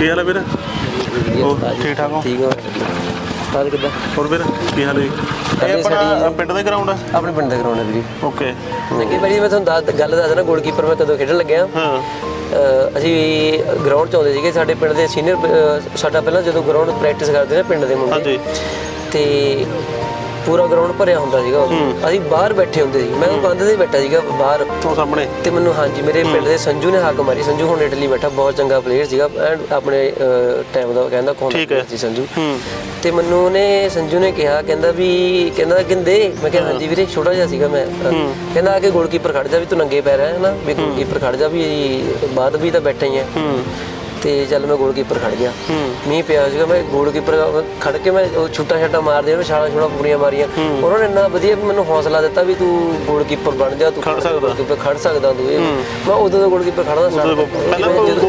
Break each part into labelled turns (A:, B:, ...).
A: ਕੀ ਹਾਲ ਹੈ ਵੀਰ? ਉਹ ਠੀਕ ਠਾਕ ਹੋ?
B: ਠੀਕ ਹੋ? ਸਤਾਦ ਕਿੱਦਾਂ?
A: ਹੋਰ ਵੀਰ ਕੀ ਹਾਲ ਹੈ? ਇਹ ਆਪਣਾ ਪਿੰਡ ਦਾ ਗਰਾਊਂਡ ਆ?
B: ਆਪਣੇ ਪਿੰਡ ਦਾ ਗਰਾਊਂਡ ਹੈ ਵੀਰੇ।
A: ਓਕੇ
B: ਲੱਗੇ ਭਾਜੀ ਮੈਂ ਤੁਹਾਨੂੰ ਦੱਸ ਗੱਲ ਦੱਸ ਦੇਣਾ ਗੋਲਕੀਪਰ ਮੈਂ ਕਦੋਂ ਖੇਡਣ ਲੱਗਿਆ।
A: ਹਾਂ।
B: ਅਸੀਂ ਗਰਾਊਂਡ 'ਚ ਆਉਂਦੇ ਸੀਗੇ ਸਾਡੇ ਪਿੰਡ ਦੇ ਸੀਨੀਅਰ ਸਾਡਾ ਪਹਿਲਾਂ ਜਦੋਂ ਗਰਾਊਂਡ ਪ੍ਰੈਕਟਿਸ ਕਰਦੇ ਨੇ ਪਿੰਡ ਦੇ ਮੁੰਡੇ।
A: ਹਾਂਜੀ।
B: ਤੇ ਪੂਰਾ ਗਰਾਊਂਡ ਭਰਿਆ ਹੁੰਦਾ ਸੀਗਾ ਉਦੋਂ। ਅਸੀਂ ਬਾਹਰ ਬੈਠੇ ਹੁੰਦੇ ਸੀ। ਮੈਂ ਉਹ ਕੰਧ ਤੇ ਬੈਠਾ ਸੀਗਾ ਬਾਹਰ।
A: ਉਹ ਸਾਹਮਣੇ।
B: ਤੇ ਮੈਨੂੰ ਹਾਂਜੀ ਮੇਰੇ ਪਿੰਡ ਦੇ ਸੰਜੂ ਨੇ ਹੱਕ ਮਾਰੀ। ਸੰਜੂ ਹੁਣ ਇਟਲੀ ਬੈਠਾ ਬਹੁਤ ਚੰਗਾ ਪਲੇਅਰ ਸੀਗਾ ਐਨ ਆਪਣੇ ਟਾਈਮ ਦਾ ਕਹਿੰਦਾ ਕੌਣ
A: ਠੀਕ ਹੈ।
B: ਸੀ ਸੰਜੂ?
A: ਹੂੰ।
B: ਤੇ ਮੈਨੂੰ ਉਹਨੇ ਸੰਜੂ ਨੇ ਕਿਹਾ ਕਹਿੰਦਾ ਵੀ ਕਹਿੰਦਾ ਗਿੰਦੇ ਮੈਂ ਕਿਹਾ ਹਾਂਜੀ ਵੀਰੇ ਛੋਟਾ ਜਿਹਾ ਸੀਗਾ ਮੈਂ। ਕਹਿੰਦਾ ਆ ਕੇ ਗੋਲਕੀਪਰ ਖੜ ਜਾ ਵੀ ਤੂੰ ਨੰਗੇ ਪੈਰ ਹੈ ਨਾ? ਵੀ ਗੋਲਕੀਪਰ ਖੜ ਜਾ ਵੀ ਬਾਅਦ ਵੀ ਤਾਂ ਬੈਠਾ ਹੀ ਹੈ।
A: ਹੂੰ।
B: ਤੇ ਚੱਲ ਮੈਂ ਗੋਲਕੀਪਰ ਖੜ ਗਿਆ। ਮੀਂਹ ਪਿਆ ਸੀਗਾ ਮੈਂ ਗੋਲਕੀਪਰ ਖੜ ਕੇ ਮੈਂ ਉਹ ਛੁੱਟਾ ਛੱਟਾ ਮਾਰਦੇ ਉਹਨੂੰ ਛਾਲਾਂ ਛੁਲਾ ਪੂਰੀਆਂ ਮਾਰੀਆਂ। ਉਹਨਾਂ ਨੇ ਇੰਨਾ ਵਧੀਆ ਮੈਨੂੰ ਹੌਸਲਾ ਦਿੱਤਾ ਵੀ ਤੂੰ ਗੋਲਕੀਪਰ ਬਣ ਜਾ ਤੂੰ
A: ਖੜ ਸਕਦਾ।
B: ਖੜ ਸਕਦਾ ਤੂੰ। ਮੈਂ ਉਦੋਂ ਦਾ ਗੋਲਕੀਪਰ ਖੜਨਾ ਸਟਾਰਟ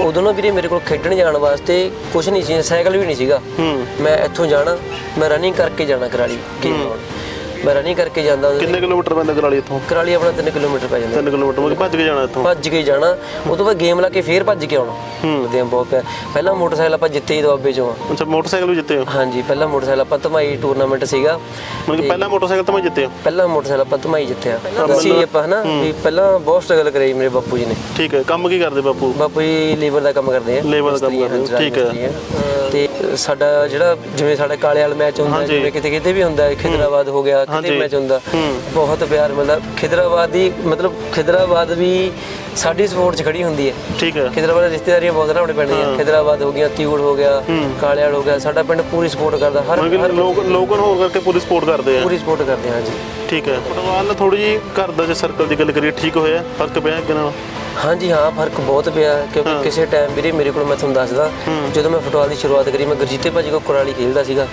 A: ਉਦੋਂ-
B: ਨਾ ਵੀਰੇ ਮੇਰੇ ਕੋਲ ਖੇਡਣ ਜਾਣ ਵਾਸਤੇ ਕੁਝ ਨਹੀਂ ਸੀ ਸਾਈਕਲ ਵੀ ਨਹੀਂ ਸੀਗਾ। ਮੈਂ ਇੱਥੋਂ ਜਾਣਾ ਮੈਂ ਰਨਿੰਗ ਕਰਕੇ ਜਾਣਾ ਕਰਾਲੀ ਲਾਉਣ ਮੈਂ ਰਨਿੰਗ ਕਰਕੇ ਜਾਂਦਾ ਹੁੰਦਾ ਸੀ।
A: ਕਿੰਨੇ ਕਿਲੋਮੀਟਰ ਪੈਂਦਾ ਕਰਾਲੀ ਇੱਥੋਂ?
B: ਕਰਾਲੀ ਆਪਣਾ 3 ਕਿਲੋਮੀਟਰ ਪੈ ਜਾਂਦਾ।
A: 3 ਕਿਲੋਮੀਟਰ ਮਤਲਬ ਭੱਜ ਕੇ ਜਾਣਾ ਇੱਥੋਂ?
B: ਭੱਜ ਕੇ ਜਾਣਾ। ਉਹ ਤੋਂ ਬਾਅਦ ਗੇਮ ਲਾ ਕੇ ਫੇਰ ਭੱਜ ਕੇ ਆਉਣਾ। ਹੂੰ। ਬਹੁਤ ਪਿਆ। ਪਹਿਲਾ ਮੋਟਰਸਾਈਕਲ ਆਪਾਂ ਜਿੱਤੇ ਹੀ ਦੁਆਬੇ ਚੋਂ।
A: ਅੱਛਾ ਮੋਟਰਸਾਈਕਲ ਵੀ ਜਿੱਤੇ ਹੋ?
B: ਹਾਂਜੀ ਪਹਿਲਾ ਮੋਟਰਸਾਈਕਲ ਆਪਾਂ ਧਮਾਈ ਟੂਰਨਾਮੈਂਟ ਸੀਗਾ।
A: ਮਤਲਬ ਕਿ ਪਹਿਲਾ ਮੋਟਰਸਾਈਕਲ ਮੈਂ ਜਿੱਤੇ ਹੋ?
B: ਪਹਿਲਾ ਮੋਟਰਸਾਈਕਲ ਆਪਾਂ ਧਮਾਈ ਜਿੱਤਿਆ ਅਸੀਂ ਆਪਾਂ ਹਨਾ ਵੀ ਪਹਿਲਾਂ ਬਹੁਤ ਸਟਰਗਲ ਕਰੀ ਮੇਰੇ ਬਾਪੂ ਜੀ ਨੇ।
A: ਠੀਕ ਹੈ ਕੰਮ ਕੀ ਕਰਦੇ ਬਾਪੂ?
B: ਬਾਪੂ ਜੀ ਲੇਬਰ ਦਾ ਕੰਮ ਕਰਦੇ ਆ।
A: Labor ਦਾ ਕੰਮ ਕਰਦੇ ਠੀਕ ਹੈ।
B: ਤੇ ਸਾਡਾ ਜਿਹੜਾ ਜਿਵੇਂ ਸਾਡਾ ਕਾਲੇ ਵਾਲ ਮੈਚ ਹੁੰਦਾ। ਜਿਵੇਂ ਕਿਤੇ ਕਿਤੇ ਵੀ ਹੁੰਦਾ ਖਿਦਰਾਬਾਦ ਹੋ ਗਿਆ
A: ਹਾਂਜੀ।
B: ਕਿਤੇ ਮੈਚ ਹੁੰਦਾ। ਬਹੁਤ ਪਿਆਰ ਮਿਲਦਾ ਖਿਦਰਾਬਾਦ ਦੀ ਮਤਲਬ ਖਿਦਰਾਬਾਦ ਵੀ ਸਾਡੀ ਸਪੋਰਟ 'ਚ ਖੜੀ ਹੁੰਦੀ ਹੈ।
A: ਠੀਕ ਹੈ।
B: ਖਿਦਰਾਬਾਦ ਦੀਆਂ ਰਿਸ਼ਤੇਦਾਰੀਆਂ ਬਹੁਤ ਨੇ ਆਪਣੇ ਪਿੰਡ ਦੀਆਂ। ਖਿਦਰਾਬਾਦ ਹੋ ਗਿਆ ਤਿਊੜ ਹੋ ਗਿਆ ਕਾਲਿਆਲ ਹੋ ਗਿਆ ਸਾਡਾ ਪਿੰਡ ਪੂਰੀ ਸਪੋਰਟ ਕਰਦਾ। ਹਰ
A: ਮਤਲਬ ਕਿ ਲੋਕ ਲੋਕਾਂ ਹੋਰ ਕਰਕੇ ਪੂਰੀ ਸਪੋਰਟ ਕਰਦੇ ਆ।
B: ਪੂਰੀ ਸਪੋਰਟ ਕਰਦੇ ਹਾਂ ਜੀ
A: ਠੀਕ ਹੈ। ਫੁੱਟਬਾਲ ਨਾਲ ਥੋੜੀ ਜੀ ਘਰ ਦਾ ਜੇ ਸਰਕਲ ਦੀ ਗੱਲ ਕਰੀਏ ਠੀਕ ਹੋਇਆ ਫ਼ਰਕ ਪਿਆ ਅੱਗੇ ਨਾਲ?
B: ਹਾਂਜੀ ਹਾਂ ਫ਼ਰਕ ਬਹੁਤ ਪਿਆ ਕਿਉਂਕਿ ਕਿਸੇ ਟਾਈਮ ਵੀਰੇ ਮੇਰੇ ਕੋਲ ਮੈਂ ਤੁਹਾਨੂੰ ਦੱਸਦਾ ਜਦੋਂ ਮੈਂ ਫੁੱਟਬਾਲ ਦੀ ਸ਼ੁਰੂਆਤ ਕਰੀ ਮੈਂ ਗੁਰਜੀਤੇ ਭਾਜੀ ਕੋਲ ਕੁਰਾਲੀ ਖੇਡਦਾ ਸੀਗਾ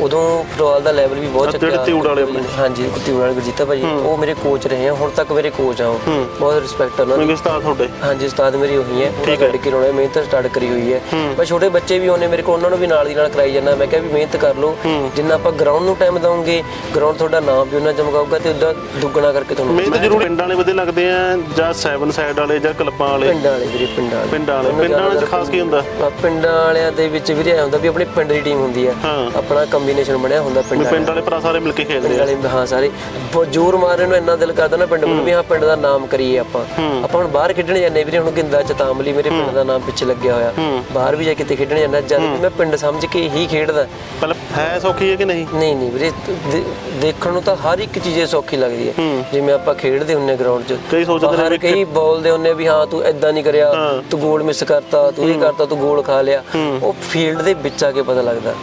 B: ਉਦੋਂ ਫੁੱਟਬਾਲ ਦਾ ਲੈਵਲ ਵੀ ਬਹੁਤ
A: ਜਿਹੜੇ
B: ਚੱਕਿਆ
A: ਵਾਲੇ ਆਪਣੇ।
B: ਹਾਂਜੀ ਤਿਊੜ ਵਾਲੇ ਗੁਰਜੀਤਾ ਭਾਜੀ ਉਹ ਮੇਰੇ ਕੋਚ ਰਹੇ ਆ ਹੁਣ ਤੱਕ ਮੇਰੇ ਕੋਚ ਆ ਉਹ। ਬਹੁਤ ਰਿਸਪੈਕਟ ਉਹਨਾਂ
A: ਮੈਂ ਉਸਤਾਦ ਤੁਹਾਡੇ?
B: ਹਾਂਜੀ ਉਸਤਾਦ ਮੇਰੀ ਉਹੀ ਹੈ
A: ਠੀਕ ਹੈ।
B: ਕੇ ਲਾਉਣੇ ਮਿਹਨਤ ਸਟਾਰਟ ਕਰੀ ਹੋਈ ਹੈ। ਮੈਂ ਛੋਟੇ ਬੱਚੇ ਵੀ ਹੋਣੇ ਮੇਰੇ ਕੋਲ ਉਹਨਾਂ ਨੂੰ ਵੀ ਨਾਲ ਦੀ ਨਾਲ ਕਰਾਈ ਜਾਂਦਾ ਮੈਂ ਕਿਹਾ ਵੀ ਮਿਹਨਤ ਕਰ ਲਓ। ਜਿੰਨਾ ਆਪਾਂ ਗਰਾਊਂਡ ਨੂੰ ਟਾਈਮ ਦਵਾਂਗੇ ਗਰਾਊਂਡ ਤੁਹਾਡਾ ਨਾਮ ਵੀ ਉਹਨਾਂ ਚਮਕਾਊਗਾ ਤੇ ਉਦਾਂ ਦੁੱਗਣਾ ਕਰਕੇ ਤੁਹਾਨੂੰ
A: ਮਿਹਨਤ ਜ਼ਰੂਰ ਪਿੰਡਾਂ ਵਾਲੇ ਵਧੀਆ ਲੱਗਦੇ ਆ ਜਾਂ ਸੈਵਨ ਸਾਈਡ ਵਾਲੇ ਜਾਂ ਕਲੱਬਾਂ ਵਾਲੇ?
B: ਪਿੰਡਾਂ ਵਾਲੇ ਵੀਰੇ ਪਿੰਡਾਂ ਵਾਲੇ।
A: ਪਿੰਡਾਂ ਵਾਲੇ। ਪਿੰਡਾਂ ਵਾਲੇ ਚ ਖਾਸ ਕੀ ਹੁੰਦਾ?
B: ਆ ਪਿੰਡਾਂ ਵਾਲਿਆਂ ਦੇ ਵਿੱਚ ਵੀਰੇ ਐ ਹੁੰਦਾ ਵੀ ਆਪਣੀ ਪਿੰਡ ਦੀ ਟੀਮ ਹੁੰਦੀ ਹਾਂ। ਆਪਣਾ ਕੰਬੀਨੇਸ਼ਨ ਬਣਿਆ ਹੁੰਦਾ ਪਿੰਡ
A: ਵੀ ਪਿੰਡ ਵਾਲੇ ਭਰਾ ਸਾਰੇ ਮਿਲ ਕੇ ਖੇਡਦੇ
B: ਪਿੰਡ
A: ਆ
B: ਵਾਲੇ ਹਾਂ ਸਾਰੇ। ਬਹੁਤ ਜ਼ੋਰ ਮਾਰਨ ਨੂੰ ਇੰਨਾ ਦਿਲ ਕਰਦਾ ਨਾ ਪਿੰਡ ਨੂੰ ਵੀ ਹਾਂ ਪਿੰਡ ਦਾ ਨਾਮ ਕਰੀਏ ਆਪਾਂ। ਆਪਾਂ ਹੁਣ ਬਾਹਰ ਖੇਡਣ ਜਾਂਦੇ ਵੀਰੇ ਹੁਣ ਗਿੰਦਾ ਚਤਾਮਲੀ ਮੇਰੇ ਪਿੰਡ ਦਾ ਨਾਮ ਪਿੱਛੇ ਲੱਗਿਆ ਹੋਇਆ। ਬਾਹਰ ਵੀ ਜਾ ਕਿਤੇ ਖੇਡਣ ਜਾਂਦਾ ਜਦ ਮੈਂ ਪਿੰਡ ਸਮਝ ਕੇ ਹੀ ਖੇਡਦਾ।
A: ਪਹਿਲਾਂ ਹੈ ਸੌਖੀ ਹੈ ਕਿ ਨਹੀਂ?
B: ਨਹੀਂ ਨਹੀਂ ਵੀਰੇ ਦੇ- ਦੇਖਣ ਨੂੰ ਤਾਂ ਹਰ ਇੱਕ ਚੀਜ਼ੇ ਸੌਖੀ ਲੱਗਦੀ ਹੈ। ਜਿਵੇਂ ਆਪਾਂ ਖੇਡਦੇ ਹੁੰਨੇ ਗਰਾਊਂਡ 'ਚ।
A: ਕਈ ਸੋਚਦੇ ਨੇ
B: ਹਰ ਕਈ ਬੋਲਦੇ ਹੁੰਨੇ ਵੀ ਹਾਂ ਤੂੰ ਐਦਾਂ ਨਹੀਂ ਕਰਿਆ ਤੂੰ ਗੋਲ ਮਿਸ ਕਰਤਾ ਤੂੰ ਇਹ ਕਰਤਾ ਤੂੰ ਗੋਲ ਖਾ ਲਿਆ। ਉਹ ਫੀਲਡ ਦੇ ਵਿੱਚ ਆ ਕੇ ਪਤਾ ਲੱਗਦਾ।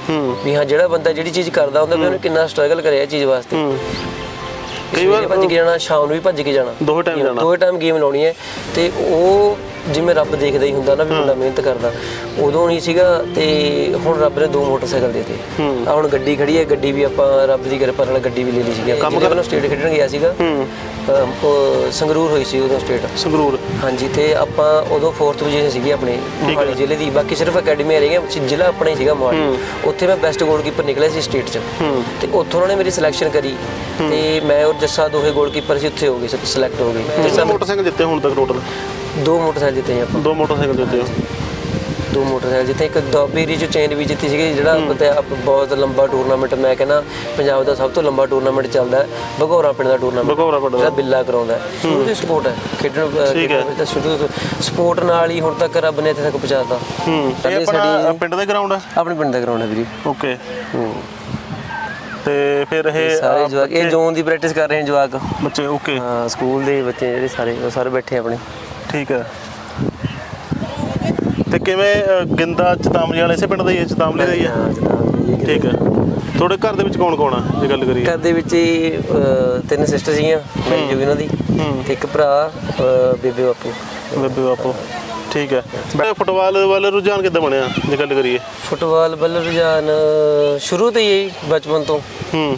B: ਵੀ ਹਾਂ ਜਿਹੜਾ ਬੰਦਾ ਜਿਹੜੀ ਚੀਜ਼ ਕਰਦਾ ਹੁੰਦਾ ਵੀ ਉਹਨੇ ਕਿੰਨਾ ਸਟਰਗਲ ਕਰਿਆ ਇਹ ਚੀਜ਼ ਵਾਸਤੇ।
A: ਹੂੰ।
B: ਕਈ ਵਾਰ ਭੱਜ ਕੇ ਜਾਣਾ ਸ਼ਾਮ ਨੂੰ ਵੀ ਭੱਜ ਕੇ ਜਾਣਾ।
A: ਦੋਹੇ ਟਾਈਮ ਜਾਣਾ।
B: ਦੋਵੇਂ ਟਾਈਮ ਗੇਮ ਲਾਉਣੀ ਹੈ। ਤੇ ਉਹ ਜਿਵੇਂ ਰੱਬ ਦੇਖਦਾ ਹੀ ਹੁੰਦਾ ਨਾ ਵੀ ਮੁੰਡਾ ਮਿਹਨਤ ਕਰਦਾ ਉਦੋਂ ਨਹੀਂ ਸੀਗਾ ਤੇ ਹੁਣ ਰੱਬ ਨੇ ਦੋ ਮੋਟਰਸਾਈਕਲ ਦੇਤੇ। ਆ ਹੁਣ ਗੱਡੀ ਖੜੀ ਹੈ ਗੱਡੀ ਵੀ ਆਪਾਂ ਰੱਬ ਦੀ ਕਿਰਪਾ ਨਾਲ ਗੱਡੀ ਵੀ ਲੈ ਲਈ ਸੀਗੀ। ਕੰਮ ਕਰਨ ਸਟੇਟ ਖੇਡਣ ਗਿਆ ਸੀਗਾ ਸੰਗਰੂਰ ਹੋਈ ਸੀ ਉਦੋਂ ਸਟੇਟ
A: ਸੰਗਰੂਰ।
B: ਹਾਂਜੀ ਤੇ ਆਪਾਂ ਉਦੋਂ 4th ਪੋਜੀਸ਼ਨ ਸੀਗੀ ਆਪਣੇ ਮੋਹਾਲੀ ਜ਼ਿਲ੍ਹੇ ਦੀ। ਬਾਕੀ ਸਿਰਫ ਅਕੈਡਮੀ ਰਹੀਆਂ ਜ਼ਿਲ੍ਹਾ ਆਪਣਾ ਹੀ ਸੀਗਾ ਮੋਹਾਲੀ। ਉੱਥੇ ਮੈਂ ਬੈਸਟ ਗੋਲਕੀਪਰ ਨਿਕਲਿਆ ਸੀ ਸਟੇਟ 'ਚ। ਤੇ ਉੱਥੋਂ ਉਹਨਾਂ ਨੇ ਮੇਰੀ ਸਿਲੈਕਸ਼ਨ ਕਰੀ। ਤੇ ਮੈਂ ਔਰ ਜੱਸਾ ਦੋਹੇ ਗੋਲਕੀਪਰ ਸੀ ਉੱਥੇ ਹੋ ਗਏ ਸਿਲੈਕਟ ਹੋ ਗਏ।
A: ਕਿੰਨੇ ਮੋਟਰਸਾਈਕਲ ਜਿੱਤੇ ਹੁਣ ਤੱਕ ਟੋਟਲ
B: ਦੋ ਮੋਟਰਸਾਈਕਲ ਜਿੱਤੇ ਸੀ ਆਪਾਂ।
A: ਦੋ ਮੋਟਰਸਾਈਕਲ ਜਿੱਤੇ ਹੋ।
B: ਦੋ ਮੋਟਰਸਾਈਕਲ ਜਿੱਤੇ। ਇੱਕ ਦੋਬੀਰੀ ਚ ਚੇਨ ਵੀ ਜਿੱਤੀ ਸੀਗੀ ਜਿਹੜਾ ਪਤਾ ਆਪ- ਬਹੁਤ ਲੰਬਾ ਟੂਰਨਾਮੈਂਟ ਮੈਂ ਕਹਿੰਦਾ ਪੰਜਾਬ ਦਾ ਸਭ ਤੋਂ ਲੰਬਾ ਟੂਰਨਾਮੈਂਟ ਚੱਲਦਾ ਹੈ ਬਗੌਰਾ ਪਿੰਡ ਦਾ ਟੂਰਨਾਮੈਂਟ
A: ਬਗੌਰਾ ਪਿੰਡ ਦਾ।
B: ਜਿਹੜਾ ਬਿੱਲਾ ਕਰਾਉਂਦਾ ਹੈ। ਸ਼ੁਰੂ ਸਪੋਰਟ ਹੈ ਖੇਡਣ ਅਹ,
A: ਠੀਕ ਹੈ।
B: ਖੇਡਣ ਤਾਂ ਸ਼ੁਰੂ ਤੋਂ ਸਪੋਰਟ ਨਾਲ ਹੀ ਹੁਣ ਤੱਕ ਰੱਬ ਨੇ ਇੱਥੇ ਤੱਕ ਪਹੁੰਚਾਤਾ।
A: ਹੂੰ। ਇਹ
B: ਸਾਡੀ-
A: ਆਪਣਾ ਪਿੰਡ ਦਾ ਗਰਾਊਂਡ ਹੈ?
B: ਆਪਣੇ ਪਿੰਡ ਦਾ ਗਰਾਊਂਡ ਹੈ ਵੀਰੇ।
A: ਓਕੇ।
B: ਹੂੰ।
A: ਤੇ ਫਿਰ ਇਹ
B: ਸਾਰੇ ਜਵਾਕ ਇਹ ਜ਼ੋਨ ਦੀ ਪ੍ਰੈਕਟਿਸ ਕਰ ਰਹੇ ਹਨ ਜਵਾਕ।
A: ਬੱਚੇ ਓਕੇ।
B: ਹਾਂ ਸਕੂਲ ਦੇ ਬੱਚੇ ਜਿਹੜੇ ਸਾਰੇ ਉਹ ਸਾਰੇ ਬੈਠੇ ਆਪਣੇ।
A: ਠੀਕ ਹੈ। ਤੇ ਕਿਵੇਂ ਅ, ਗਿੰਦਾ ਚਤਾਮਲੀ ਵਾਲੇ ਇਸੇ ਪਿੰਡ ਦਾ ਹੀ ਹੈ ਚਤਾਮਲੀ ਦਾ ਹੀ ਹੈ?
B: ਹਾਂ ਜਨਾਬ ਜੀ
A: ਠੀਕ ਹੈ। ਤੁਹਾਡੇ ਘਰ ਦੇ ਵਿੱਚ ਕੌਣ ਕੌਣ ਆ ਜੇ ਗੱਲ ਕਰੀਏ?
B: ਘਰ ਦੇ ਵਿੱਚ ਹੀ, ਅਹ, ਤਿੰਨ ਸਿਸਟਰ ਸੀਗੀਆਂ ਮੇਰੀ ਜੋ ਉਹਨਾਂ ਦੀ ਤੇ ਇੱਕ ਭਰਾ ਅਹ, ਬੇਬੇ ਬਾਪੂ।
A: ਬੇਬੇ ਬਾਪੂ ਠੀਕ ਹੈ। ਬੜਾ ਫੁੱਟਬਾਲ ਵੱਲ ਰੁਝਾਨ ਕਿੱਦਾਂ ਬਣਿਆ ਜੇ ਗੱਲ ਕਰੀਏ?
B: ਫੁੱਟਬਾਲ ਵੱਲ ਰੁਝਾਨ ਸ਼ੁਰੂ ਤੋਂ ਹੀ ਹੈ ਜੀ, ਬਚਪਨ ਤੋਂ।
A: ਹੂੰ।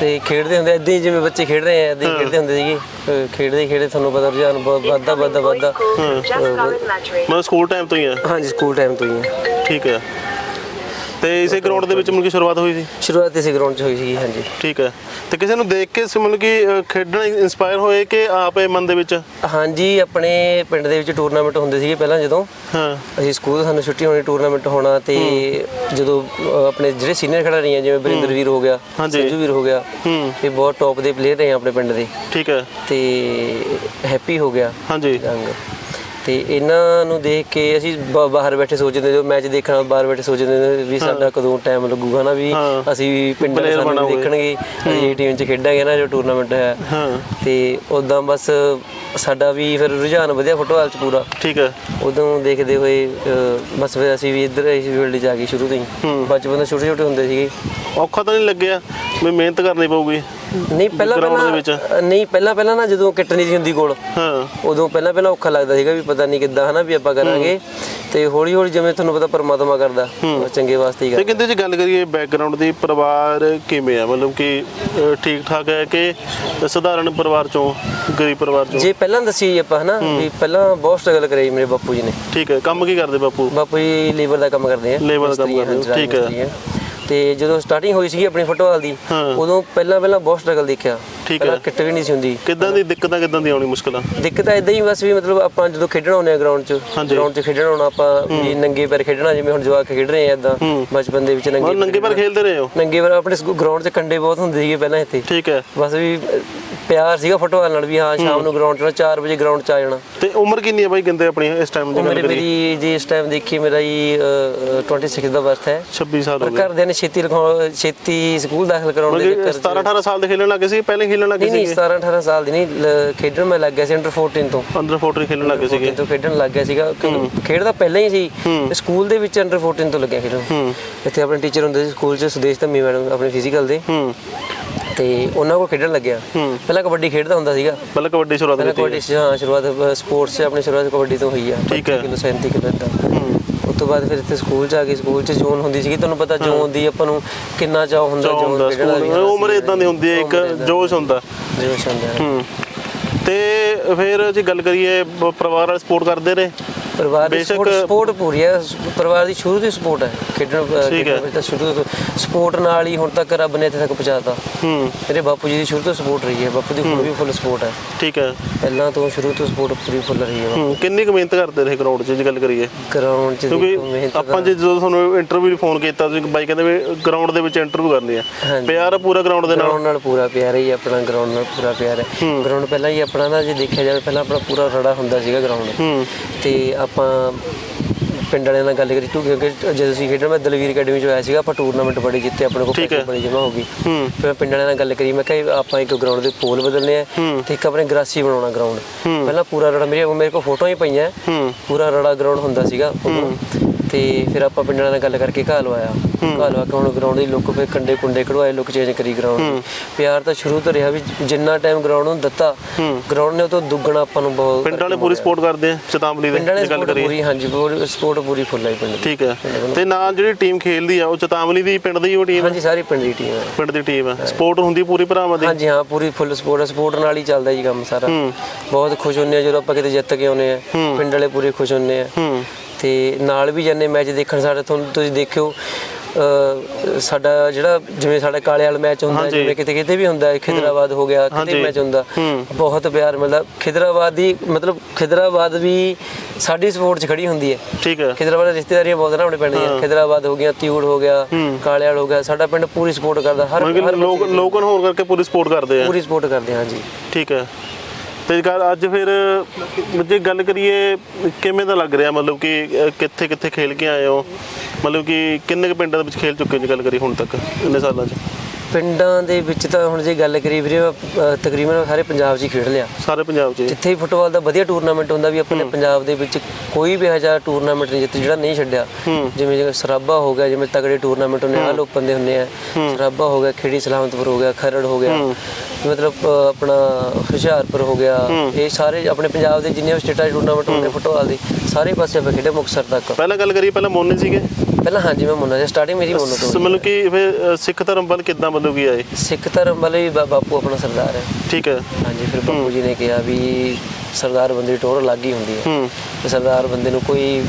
B: ਤੇ ਖੇਡਦੇ ਹੁੰਦੇ ਹੀ ਜਿਵੇਂ ਬੱਚੇ ਖੇਡ ਰਹੇ ਆ ਏਦਾਂ ਹੀ ਖੇਡਦੇ ਹੁੰਦੇ ਸੀਗੇ। ਅਹ, ਖੇਡਦੇ ਖੇਡਦੇ ਤੁਹਾਨੂੰ ਪਤਾ ਰੁਝਾਨ ਬਹੁਤ ਵੱਧਦਾ ਵੱਧਦਾ ਵੱਧਦਾ।
A: ਮਤਲਬ ਸਕੂਲ ਟਾਈਮ ਤੋਂ ਹੀ ਆ।
B: ਹਾਂਜੀ ਸਕੂਲ ਟਾਈਮ ਤੋਂ ਹੀ ਹੈ
A: ਠੀਕ ਹੈ ਤੇ ਇਸੇ ਗਰਾਊਂਡ ਦੇ ਵਿੱਚ ਮਤਲਬ ਕਿ ਸ਼ੁਰੂਆਤ ਹੋਈ ਸੀ?
B: ਸ਼ੁਰੂਆਤ ਇਸੇ ਗਰਾਊਂਡ 'ਚ ਹੋਈ ਸੀ ਹਾਂਜੀ।
A: ਠੀਕ ਹੈ। ਤੇ ਕਿਸੇ ਨੂੰ ਦੇਖ ਕੇ ਮਤਲਬ ਕਿ ਅ, ਖੇਡਣ ਇਨਸਪਾਇਰ ਹੋਏ ਕਿ ਆਪੇ ਮਨ ਦੇ ਵਿੱਚ?
B: ਹਾਂਜੀ ਆਪਣੇ ਪਿੰਡ ਦੇ ਵਿੱਚ ਟੂਰਨਾਮੈਂਟ ਹੁੰਦੇ ਸੀਗੇ ਪਹਿਲਾਂ ਜਦੋਂ।
A: ਹਾਂ।
B: ਅਸੀਂ ਸਕੂਲ ਸਾਨੂੰ ਛੁੱਟੀ ਹੋਣੀ ਟੂਰਨਾਮੈਂਟ ਹੋਣਾ ਤੇ ਜਦੋਂ ਆਪਣੇ ਜਿਹੜੇ ਸੀਨੀਅਰ ਖਿਡਾਰੀ ਆ ਜਿਵੇਂ ਬਰਿੰਦਰ ਵੀਰ ਹੋ ਗਿਆ
A: ਹਾਂਜੀ।
B: ਸੰਜੂ ਵੀਰ ਹੋ ਗਿਆ
A: ਹੂੰ।
B: ਇਹ ਬਹੁਤ ਟੌਪ ਦੇ ਪਲੇਅਰ ਰਹੇ ਆ ਆਪਣੇ ਪਿੰਡ ਦੇ।
A: ਠੀਕ ਹੈ।
B: ਤੇ ਹੈਪੀ ਹੋ ਗਿਆ।
A: ਹਾਂਜੀ।
B: ਰੰਗ ਤੇ ਇਹਨਾਂ ਨੂੰ ਦੇਖ ਕੇ ਅਸੀਂ ਬ- ਬਾਹਰ ਬੈਠੇ ਸੋਚਦੇ ਜੋ ਮੈਚ ਦੇਖਣਾ ਬਾਹਰ ਬੈਠੇ ਸੋਚਦੇ ਨੇ ਵੀ ਸਾਡਾ ਕਦੋਂ ਟਾਈਮ ਲੱਗੂਗਾ ਨਾ ਵੀ
A: ਹਾਂ।
B: ਅਸੀਂ ਵੀ ਪਿੰਡ ਵਾਲੇ
A: Player
B: ਸਾਨੂੰ
A: ਬਣਾਂਗੇ।
B: ਦੇਖਣਗੇ ਅਸੀਂ ਇਹ ਟੀਮ 'ਚ ਖੇਡਾਂਗੇ ਨਾ ਜੋ ਟੂਰਨਾਮੈਂਟ ਹੈ।
A: ਹਾਂ।
B: ਤੇ ਉਦਾਂ ਬਸ ਸਾਡਾ ਵੀ ਫਿਰ ਰੁਝਾਨ ਵਧਿਆ ਫੁੱਟਬਾਲ 'ਚ ਪੂਰਾ।
A: ਠੀਕ ਹੈ।
B: ਉਦੋਂ ਦੇਖਦੇ ਹੋਏ ਬਸ ਫਿਰ ਅਸੀਂ ਵੀ ਇੱਧਰ ਇਸ ਫੀਲਡ 'ਚ ਆ ਗਏ ਸ਼ੁਰੂ ਤੋਂ ਹੀ। ਬਚਪਨ ਤੋਂ ਛੋਟੇ ਛੋਟੇ ਹੁੰਦੇ ਸੀਗੇ।
A: ਔਖਾ ਤਾਂ ਨਹੀਂ ਲੱਗਿਆ ਵੀ ਮਿਹਨਤ ਕਰਨੀ ਪਊਗੀ
B: ਨਹੀਂ ਪਹਿਲਾਂ
A: Ground ਦੇ ਵਿੱਚ?
B: ਪਹਿਲਾਂ ਨਹੀਂ ਪਹਿਲਾਂ ਪਹਿਲਾਂ ਨਾ ਜਦੋਂ ਕਿੱਟ ਨਹੀਂ ਸੀ ਹੁੰਦੀ ਕੋਲ
A: ਹਾਂ।
B: ਉਦੋਂ ਪਹਿਲਾਂ ਪਹਿਲਾਂ ਔਖਾ ਲੱਗਦਾ ਸੀਗਾ ਵੀ ਪਤਾ ਨਹੀਂ ਕਿੱਦਾਂ ਹਨਾ ਵੀ ਆਪਾਂ ਕਰਾਂਗੇ। ਤੇ ਹੌਲੀ ਹੌਲੀ ਜਿਵੇਂ ਤੁਹਾਨੂੰ ਪਤਾ ਪਰਮਾਤਮਾ ਕਰਦਾ ਉਹ ਚੰਗੇ ਵਾਸਤੇ ਹੀ
A: ਤੇ
B: ਕਰਦਾ।
A: ਕਹਿੰਦੇ ਜੇ ਗੱਲ ਕਰੀਏ ਬੈਕਗ੍ਰਾਉਂਡ ਦੀ ਪਰਿਵਾਰ ਕਿਵੇਂ ਆ? ਮਤਲਬ ਕਿ ਠੀਕ ਠਾਕ ਹੈ ਕਿ ਸਧਾਰਨ ਪਰਿਵਾਰ ਚੋਂ ਗਰੀਬ ਪਰਿਵਾਰ ਚੋਂ?
B: ਜੇ ਪਹਿਲਾਂ ਦੱਸੀ ਆਪਾਂ ਹਨਾ ਵੀ ਪਹਿਲਾਂ ਬਹੁਤ ਸਟਰਗਲ ਕਰੀ ਮੇਰੇ ਬਾਪੂ ਜੀ ਨੇ।
A: ਠੀਕ ਹੈ ਕੰਮ ਕੀ ਕਰਦੇ ਬਾਪੂ?
B: ਬਾਪੂ ਜੀ ਲੇਬਰ ਦਾ ਕੰਮ ਕਰਦੇ ਆ
A: Labor ਦਾ ਕੰਮ
B: ਮਿਸਤਰੀ ਆ,
A: ਕਰਦੇ ਆ,
B: ਹਾਂਜੀ,
A: ਠੀਕ ਹੈ।
B: ਮਿਸਤਰੀ ਆ। ਤੇ ਜਦੋਂ ਸਟਾਰਟਿੰਗ ਹੋਈ ਸੀਗੀ ਆਪਣੀ ਫੁੱਟਬਾਲ ਦੀ। ਉਦੋਂ ਪਹਿਲਾਂ ਪਹਿਲਾਂ ਬਹੁਤ ਸਟਰਗਲ ਦੇਖਿਆ। ਪਹਿਲਾਂ। ਕਿੱਟ ਵੀ ਨਹੀਂ ਸੀ ਹੁੰਦੀ।
A: ਕਿੱਦਾਂ ਦੀ ਦਿੱਕਤਾਂ ਕਿੱਦਾਂ ਦੀ ਆਉਣੀ ਮੁਸ਼ਕਲਾਂ?
B: ਦਿੱਕਤ ਇਦਾਂ ਹੀ ਬਸ ਵੀ ਮਤਲਬ ਆਪਾਂ ਜਦੋਂ ਖੇਡਣ ਆਉਂਦੇ ਆ ਗਰਾਊਂਡ 'ਚ। ਗਰਾਊਂਡ 'ਚ ਖੇਡਣ ਆਉਣਾ ਆਪਾਂ ਵੀ ਨੰਗੇ ਪੈਰ ਖੇਡਣਾ ਜਿਵੇਂ ਹੁਣ ਜਵਾਕ ਖੇਡ ਰਹੇ ਆ ਇਦਾਂ ਬਚਪਨ ਦੇ ਵਿੱਚ ਨੰਗੇ
A: ਨੰਗੇ ਪਰ ਖੇਲਦੇ ਰਹੇ ਹੋ?
B: ਨੰਗੇ ਪੈਰ ਆਪਣੇ ਗਰਾਊਂਡ 'ਚ ਕੰਡੇ ਬਹੁਤ ਹੁੰਦੇ ਸੀਗੇ ਪਹਿਲਾਂ ਇੱਥੇ।
A: ਠੀਕ ਹੈ।
B: ਬਸ ਵੀ ਪਿਆਰ ਸੀਗਾ ਫੁੱਟਬਾਲ ਨਾਲ ਵੀ ਹਾਂ ਸ਼ਾਮ ਨੂੰ ਗਰਾਊਂਡ 'ਚ 4 ਵਜੇ ਗਰਾਊਂਡ 'ਚ ਆ ਜਾਣਾ।
A: ਤੇ ਉਮਰ ਕਿੰਨੀ ਹੈ ਬਾਈ ਕਹਿੰਦੇ ਆਪਣੀ ਇਸ ਟਾਈਮ ਦੀ ਕਰੀਏ?
B: ਮੇਰੀ ਜੀ ਇਸ ਟਾਈਮ ਦੇਖੀ ਮੇਰਾ ਜੀ ਅਹ, 26 ਦਾ ਬਰਥ ਹੈ।
A: 26 ਸਾਲ ਹੋ ਗਏ।
B: ਘਰਦਿਆਂ ਨੇ ਛੇਤੀ ਛੇਤੀ ਸਕੂਲ ਦਾਖਲ ਕਰਾਉਣ ਦੇ ਚੱਕਰ 'ਚ
A: 17 18 ਸਾਲ ਦੇ ਖੇਲਣ ਲੱਗੇ ਸੀ ਪਹਿਲੇ ਖੇਲਣ ਲੱਗੇ
B: ਨਹੀਂ ਨਹੀਂ
A: ਸੀ
B: 17 18 ਸਾਲ ਦੀ ਨਹੀਂ ਖੇਡਣ ਮੈਂ ਲੱਗ ਗਿਆ ਸੀ ਅੰਡਰ 14 ਤੋਂ।
A: ਅੰਦਰ 14 ਖੇਲਣ ਲੱਗੇ ਸੀਗੇ।
B: ਤੋਂ ਖੇਡਣ ਲੱਗ ਗਿਆ ਸੀਗਾ। ਖੇਡਦਾ ਪਹਿਲਾਂ ਹੀ ਸੀ। ਸਕੂਲ ਦੇ ਵਿੱਚ ਅੰਡਰ 14 ਤੋਂ ਲੱਗਿਆ ਖੇਡਣ ਇੱਥੇ ਆਪਣੇ ਟੀਚਰ ਹੁੰਦੇ ਸੀ ਸਕੂਲ 'ਚ ਸੁਦੇਸ਼ ਧੰਮੀ ਮੈਡਮ ਆਪਣੇ ਫਿਜ਼ੀਕਲ ਦੇ। ਤੇ ਉਹਨਾਂ ਕੋਲ ਖੇਡਣ ਲੱਗਿਆ। ਪਹਿਲਾਂ ਕਬੱਡੀ ਖੇਡਦਾ ਹੁੰਦਾ ਸੀਗਾ।
A: ਪਹਿਲਾਂ ਕਬੱਡੀ ਸ਼ੁਰੂਆਤ ਕੀਤੀ
B: ਕਬੱਡੀ ਹਾਂ ਸ਼ੁਰੂਆਤ ਸਪੋਰਟਸ 'ਚ ਆਪਣੀ ਸ਼ੁਰੂਆਤ ਕਬੱਡੀ ਤੋਂ ਹੋਈ ਆ।
A: ਠੀਕ ਹੈ।
B: 35 ਕਿਲੋ 37 ਕਿਲੋ ਇਦਾਂ
A: ਹੂੰ।
B: ਉਸ ਤੋਂ ਬਾਅਦ ਫਿਰ ਇੱਥੇ ਸਕੂਲ 'ਚ ਆ ਗਏ। ਸਕੂਲ 'ਚ ਜ਼ੋਨ ਹੁੰਦੀ ਸੀਗੀ। ਤੁਹਾਨੂੰ ਪਤਾ ਜ਼ੋਨ ਦੀ ਆਪਾਂ ਨੂੰ ਕਿੰਨਾ ਚਾਹ ਹੁੰਦਾ
A: ਹੁੰਦਾ
B: ਖੇਡਣ
A: ਉਮਰ ਇਦਾਂ ਦੀ ਹੁੰਦੀ ਹੈ। ਇੱਕ ਜੋਸ਼ ਹੁੰਦਾ।
B: ਜੋਸ਼ ਹੁੰਦਾ।
A: ਤੇ ਫਿਰ ਜੇ ਗੱਲ ਕਰੀਏ ਪਰਿਵਾਰ ਵਾਲੇ ਸਪੋਰਟ ਕਰਦੇ ਰਹੇ?
B: ਪਰਿਵਾਰ ਦੀ
A: ਬੇਸ਼ੱਕ-
B: ਸਪੋਰਟ ਪੂਰੀ ਹੈ। ਸ- ਪਰਿਵਾਰ ਦੀ ਸ਼ੁਰੂ ਤੋਂ ਸਪੋਰਟ ਹੈ। ਖੇਡਣ ਅ,
A: ਠੀਕ ਹੈ।
B: ਖੇਡਣ ਵਿੱਚ ਤਾਂ ਸ਼ੁਰੂ ਤੋਂ ਸਪੋਰਟ ਨਾਲ ਹੀ ਹੁਣ ਤੱਕ ਰੱਬ ਨੇ ਇੱਥੇ ਤੱਕ ਪਹੁੰਚਾਤਾ।
A: ਹੂੰ।
B: ਮੇਰੇ ਬਾਪੂ ਜੀ ਦੀ ਸ਼ੁਰੂ ਤੋਂ ਸਪੋਰਟ ਰਹੀ ਹੈ। ਬਾਪੂ ਦੀ ਹੁਣ ਵੀ ਫੁੱਲ ਸਪੋਰਟ ਹੈ।
A: ਠੀਕ ਹੈ।
B: ਪਹਿਲਾਂ ਤੋਂ ਸ਼ੁਰੂ ਤੋਂ ਸਪੋਰਟ ਪੂਰੀ ਫੁੱਲ ਰਹੀ ਹੈ।
A: ਹੂੰ। ਕਿੰਨੀ ਕੁ ਮਿਹਨਤ ਕਰਦੇ ਰਹੇ ਗਰਾਊਂਡ 'ਚ ਜੇ ਗੱਲ ਕਰੀਏ?
B: ਗਰਾਊਂਡ 'ਚ
A: ਕਿਉਂਕਿ
B: ਮਿਹਨਤ
A: ਆਪਾਂ ਜੇ ਜਦੋਂ ਤੁਹਾਨੂੰ ਇੰਟਰਵਿਊ ਫੋਨ ਕੀਤਾ ਤੁਸੀਂ ਬਾਈ ਕਹਿੰਦੇ ਵੀ ਗਰਾਊਂਡ ਦੇ ਵਿੱਚ ਇੰਟਰਵਿਊ ਕਰਨੀ ਆ
B: ਹਾਂਜੀ।
A: ਪਿਆਰ ਆ ਪੂਰਾ ਗਰਾਊਂਡ ਦੇ ਨਾਲ?
B: ਗਰਾਊਂਡ ਨਾਲ ਪੂਰਾ ਪਿਆਰ ਹੀ ਆਪਣਾ ਗਰਾਊਂਡ ਨਾਲ ਪੂਰਾ ਪਿਆਰ ਹੈ। ਗਰਾਊਂਡ ਪਹਿਲਾਂ ਹੀ ਆਪਣਾ ਨਾ ਜੇ ਦੇਖਿਆ ਜਾਵੇ ਪਹਿਲਾਂ ਆਪਣਾ ਪੂਰਾ ਰੜਾ ਹੁੰਦਾ ਸੀਗਾ ਗਰਾਊਂਡ
A: ਹੂੰ।
B: ਤੇ ਆਪਾਂ ਪਿੰਡ ਵਾਲਿਆਂ ਨਾਲ ਗੱਲ ਕਰੀ ਟੂ ਕਿਉਂਕਿ ਜਦੋਂ ਅਸੀਂ ਖੇਡਣ ਮੈਂ ਦਲਵੀਰ ਅਕੈਡਮੀ ਚ ਆਇਆ ਸੀਗਾ ਆਪਾਂ ਟੂਰਨਾਮੈਂਟ ਬੜੀ ਜਿੱਤੇ ਆਪਣੇ ਕੋਲ। ਪੈਸੇ ਬੜੀ ਜਮ੍ਹਾਂ ਹੋ ਗਈ। ਫਿਰ ਮੈਂ ਪਿੰਡ ਵਾਲਿਆਂ ਨਾਲ ਗੱਲ ਕਰੀ ਮੈਂ ਕਿਹਾ ਆਪਾਂ ਇੱਕ ਗਰਾਊਂਡ ਦੇ ਪੋਲ ਬਦਲਨੇ ਆ ਤੇ ਇੱਕ ਆਪਣੇ ਗਰਾਸੀ ਬਣਾਉਣਾ ਗਰਾਊਂਡ ਪਹਿਲਾਂ ਪੂਰਾ ਰੜਾ ਮੇਰੇ ਮੇਰੇ ਕੋਲ ਫੋਟੋਆਂ ਹੀ ਪਈਆਂ। ਪੂਰਾ ਰੜਾ ਗਰਾਊਂਡ ਹੁੰਦਾ ਸੀਗਾ। ਤੇ ਫਿਰ ਆਪਾਂ ਪਿੰਡ ਨਾਲ ਗੱਲ ਕਰਕੇ ਘਾਹ ਲਵਾਇਆ। ਘਾਹ ਲਵਾ ਕੇ ਹੁਣ ਗਰਾਊਂਡ ਦੀ ਲੁੱਕ ਫੇ ਕੰਡੇ ਕੁੰਡੇ ਕਢਵਾਏ ਲੁੱਕ ਚੇਂਜ ਕਰੀ ਗਰਾਊਂਡ ਪਿਆਰ ਤਾਂ ਸ਼ੁਰੂ ਤੋਂ ਰਿਹਾ ਵੀ ਜਿੰਨਾ ਟਾਈਮ ਗਰਾਊਂਡ ਨੂੰ ਦਿੱਤਾ ਗਰਾਊਂਡ ਨੇ ਉਹ ਤੋਂ ਦੁੱਗਣਾ ਆਪਾਂ ਨੂੰ ਬਹੁਤ
A: ਪਿੰਡ ਵਾਲੇ ਪੂਰੀ ਸਪੋਰਟ ਕਰਦੇ ਆ ਚਤਾਮਲੀ ਦੇ
B: ਪਿੰਡ
A: ਗੱਲ ਕਰੀਏ।
B: ਪੂਰੀ ਹਾਂਜੀ ਪੂਰੀ ਸਪੋਰਟ ਪੂਰੀ ਫੁੱਲ ਹੈ ਪਿੰਡ
A: ਠੀਕ ਹੈ। ਤੇ ਨਾਲ ਜਿਹੜੀ ਟੀਮ ਖੇਲਦੀ ਆ ਉਹ ਚਤਾਮਲੀ ਦੀ ਪਿੰਡ ਦੀ ਉਹ ਟੀਮ
B: ਹਾਂਜੀ ਸਾਰੀ ਪਿੰਡ ਦੀ ਟੀਮ ਹੈ
A: ਪਿੰਡ ਦੀ ਟੀਮ ਹੈ। ਸਪੋਰਟ ਹੁੰਦੀ ਪੂਰੀ ਭਰਾਵਾਂ ਦੀ?
B: ਹਾਂਜੀ ਹਾਂ ਪੂਰੀ ਫੁੱਲ ਸਪੋਰਟ ਹੈ ਸਪੋਰਟ ਨਾਲ ਹੀ ਚੱਲਦਾ ਜੀ ਕੰਮ ਸਾਰਾ। ਬਹੁਤ ਖੁਸ਼ ਹੁੰਨੇ ਆ ਜਦੋਂ ਆਪਾਂ ਕਿਤੇ ਜਿੱਤ ਕੇ ਆਉਨੇ ਆ। ਪਿੰਡ ਵਾਲੇ ਪੂਰੇ ਖੁਸ਼ ਹੁੰਨੇ ਆ। ਤੇ ਨਾਲ ਵੀ ਜਾਂਦੇ ਮੈਚ ਦੇਖਣ ਸਾਡੇ ਤੁਹਾਨੂੰ ਤੁਸੀਂ ਦੇਖਿਓ ਸਾਡਾ ਜਿਹੜਾ ਜਿਵੇਂ ਸਾਡਾ ਕਾਲੇ ਵਾਲਾ ਮੈਚ ਹੁੰਦਾ
A: ਹਾਂਜੀ।
B: ਜਿਵੇਂ ਕਿਤੇ ਕਿਤੇ ਵੀ ਹੁੰਦਾ ਖਿਦਰਾਬਾਦ ਹੋ ਗਿਆ ਕਿਤੇ
A: ਹਾਂਜੀ।
B: ਮੈਚ ਹੁੰਦਾ। ਬਹੁਤ ਪਿਆਰ ਮਿਲਦਾ ਖਿਦਰਾਬਾਦ ਦੀ ਮਤਲਬ ਖਿਦਰਾਬਾਦ ਵੀ ਸਾਡੀ ਸਪੋਰਟ 'ਚ ਖੜੀ ਹੁੰਦੀ ਹੈ।
A: ਠੀਕ ਹੈ।
B: ਖਿਦਰਾਬਾਦ ਦੀਆਂ ਰਿਸ਼ਤੇਦਾਰੀਆਂ ਬਹੁਤ ਨੇ ਆਪਣੇ ਪਿੰਡ ਦੀਆਂ ਖਿਦਰਾਬਾਦ ਹੋ ਗਿਆ ਤਿਊੜ ਹੋ ਗਿਆ ਕਾਲਿਆਲ ਹੋ ਗਿਆ ਸਾਡਾ ਪਿੰਡ ਪੂਰੀ ਸਪੋਰਟ ਕਰਦਾ ਹਰ
A: ਮਤਲਬ ਲੋਕ ਲੋਕਨ ਹੋਣ ਕਰਕੇ ਪੂਰੀ ਸਪੋਰਟ ਕਰਦੇ ਆ।
B: ਪੂਰੀ ਸਪੋਰਟ ਕਰਦੇ ਹਾਂ ਜੀ
A: ਠੀਕ ਹੈ। ਤੇ ਗੱਲ ਅੱਜ ਫਿਰ, ਜੇ ਗੱਲ ਕਰੀਏ ਕਿਵੇਂ ਦਾ ਲੱਗ ਰਿਹਾ? ਮਤਲਬ ਕਿ ਕਿੱਥੇ ਕਿੱਥੇ ਖੇਲ ਕੇ ਆਏ ਹੋ? ਮਤਲਬ ਕਿ ਕਿੰਨੇ ਕੁ ਪਿੰਡਾਂ ਦੇ ਵਿੱਚ ਖੇਲ ਚੁੱਕੇ ਹੋ ਜੇ, ਗੱਲ ਕਰੀ ਹੁਣ ਤੱਕ, ਇੰਨੇ ਸਾਲਾਂ 'ਚ?
B: ਪਿੰਡਾਂ ਦੇ ਵਿੱਚ ਤਾਂ ਹੁਣ ਜੇ ਗੱਲ ਕਰੀ ਵੀਰੇ ਤਕਰੀਬਨ ਸਾਰੇ ਪੰਜਾਬ 'ਚ ਹੀ ਖੇਡ ਲਿਆ।
A: ਸਾਰੇ ਪੰਜਾਬ 'ਚ?
B: ਜਿੱਥੇ ਵੀ ਫੁੱਟਬਾਲ ਦਾ ਵਧੀਆ ਟੂਰਨਾਮੈਂਟ ਹੁੰਦਾ ਵੀ ਆਪਣੇ ਪੰਜਾਬ ਦੇ ਵਿੱਚ ਕੋਈ ਵੀ ਹਜ਼ਾਰ ਟੂਰਨਾਮੈਂਟ ਨਹੀਂ ਜਿੱਥੇ ਜਿਹੜਾ ਨਹੀਂ ਛੱਡਿਆ। ਜਿਵੇਂ ਜਿਵੇਂ ਸਰਾਬਾ ਹੋ ਗਿਆ ਜਿਵੇਂ ਤਗੜੇ ਟੂਰਨਾਮੈਂਟ ਹੁੰਦੇ ਆ ਓਪਨ ਦੇ ਹੁੰਦੇ ਆ। ਸਰਾਬਾ ਹੋ ਗਿਆ ਖੇੜੀ ਸਲਾਮਤਪੁਰ ਹੋ ਗਿਆ ਖਰੜ ਹੋ ਗਿਆ। ਮਤਲਬ ਆਪਣਾ ਹੁਸ਼ਿਆਰਪੁਰ ਹੋ ਗਿਆ। ਇਹ ਸਾਰੇ ਆਪਣੇ ਪੰਜਾਬ ਦੇ ਜਿੰਨੇ ਵੀ ਸਟੇਟਾਂ ਟੂਰਨਾਮੈਂਟ ਹੁੰਦੇ ਫੁੱਟਬਾਲ ਦੇ ਸਾਰੇ ਪਾਸੇ ਆਪਾਂ ਖੇਡੇ ਮੁਕਤਸਰ ਤੱਕ।
A: ਪਹਿਲਾਂ ਗੱਲ ਕਰੀਏ ਪਹਿਲਾਂ ਮੋਨੇ ਸੀਗੇ।
B: ਪਹਿਲਾਂ ਹਾਂਜੀ ਮੈਂ ਮੁੰਨਾ ਸੀ ਸਟਾਰਟਿੰਗ ਮੇਰੀ ਮੁੰਨਾ ਤੋਂ
A: ਮਤਲਬ ਕਿ ਫਿਰ ਅ, ਸਿੱਖ ਧਰਮ ਵੱਲ ਕਿੱਦਾਂ ਮਤਲਬ ਕੀ ਆਏ?
B: ਸਿੱਖ ਧਰਮ ਵਾਲੇ ਬਾ- ਬਾਪੂ ਆਪਣਾ ਸਰਦਾਰ ਹੈ।
A: ਠੀਕ ਹੈ।
B: ਹਾਂਜੀ ਫਿਰ ਬਾਪੂ ਜੀ ਨੇ ਕਿਹਾ ਵੀ ਸਰਦਾਰ ਬੰਦੇ ਦੀ ਟੋਰ ਅਲੱਗ ਹੀ ਹੁੰਦੀ ਹੈ।
A: ਹੂੰ।
B: ਤੇ ਸਰਦਾਰ ਬੰਦੇ ਨੂੰ ਕੋਈ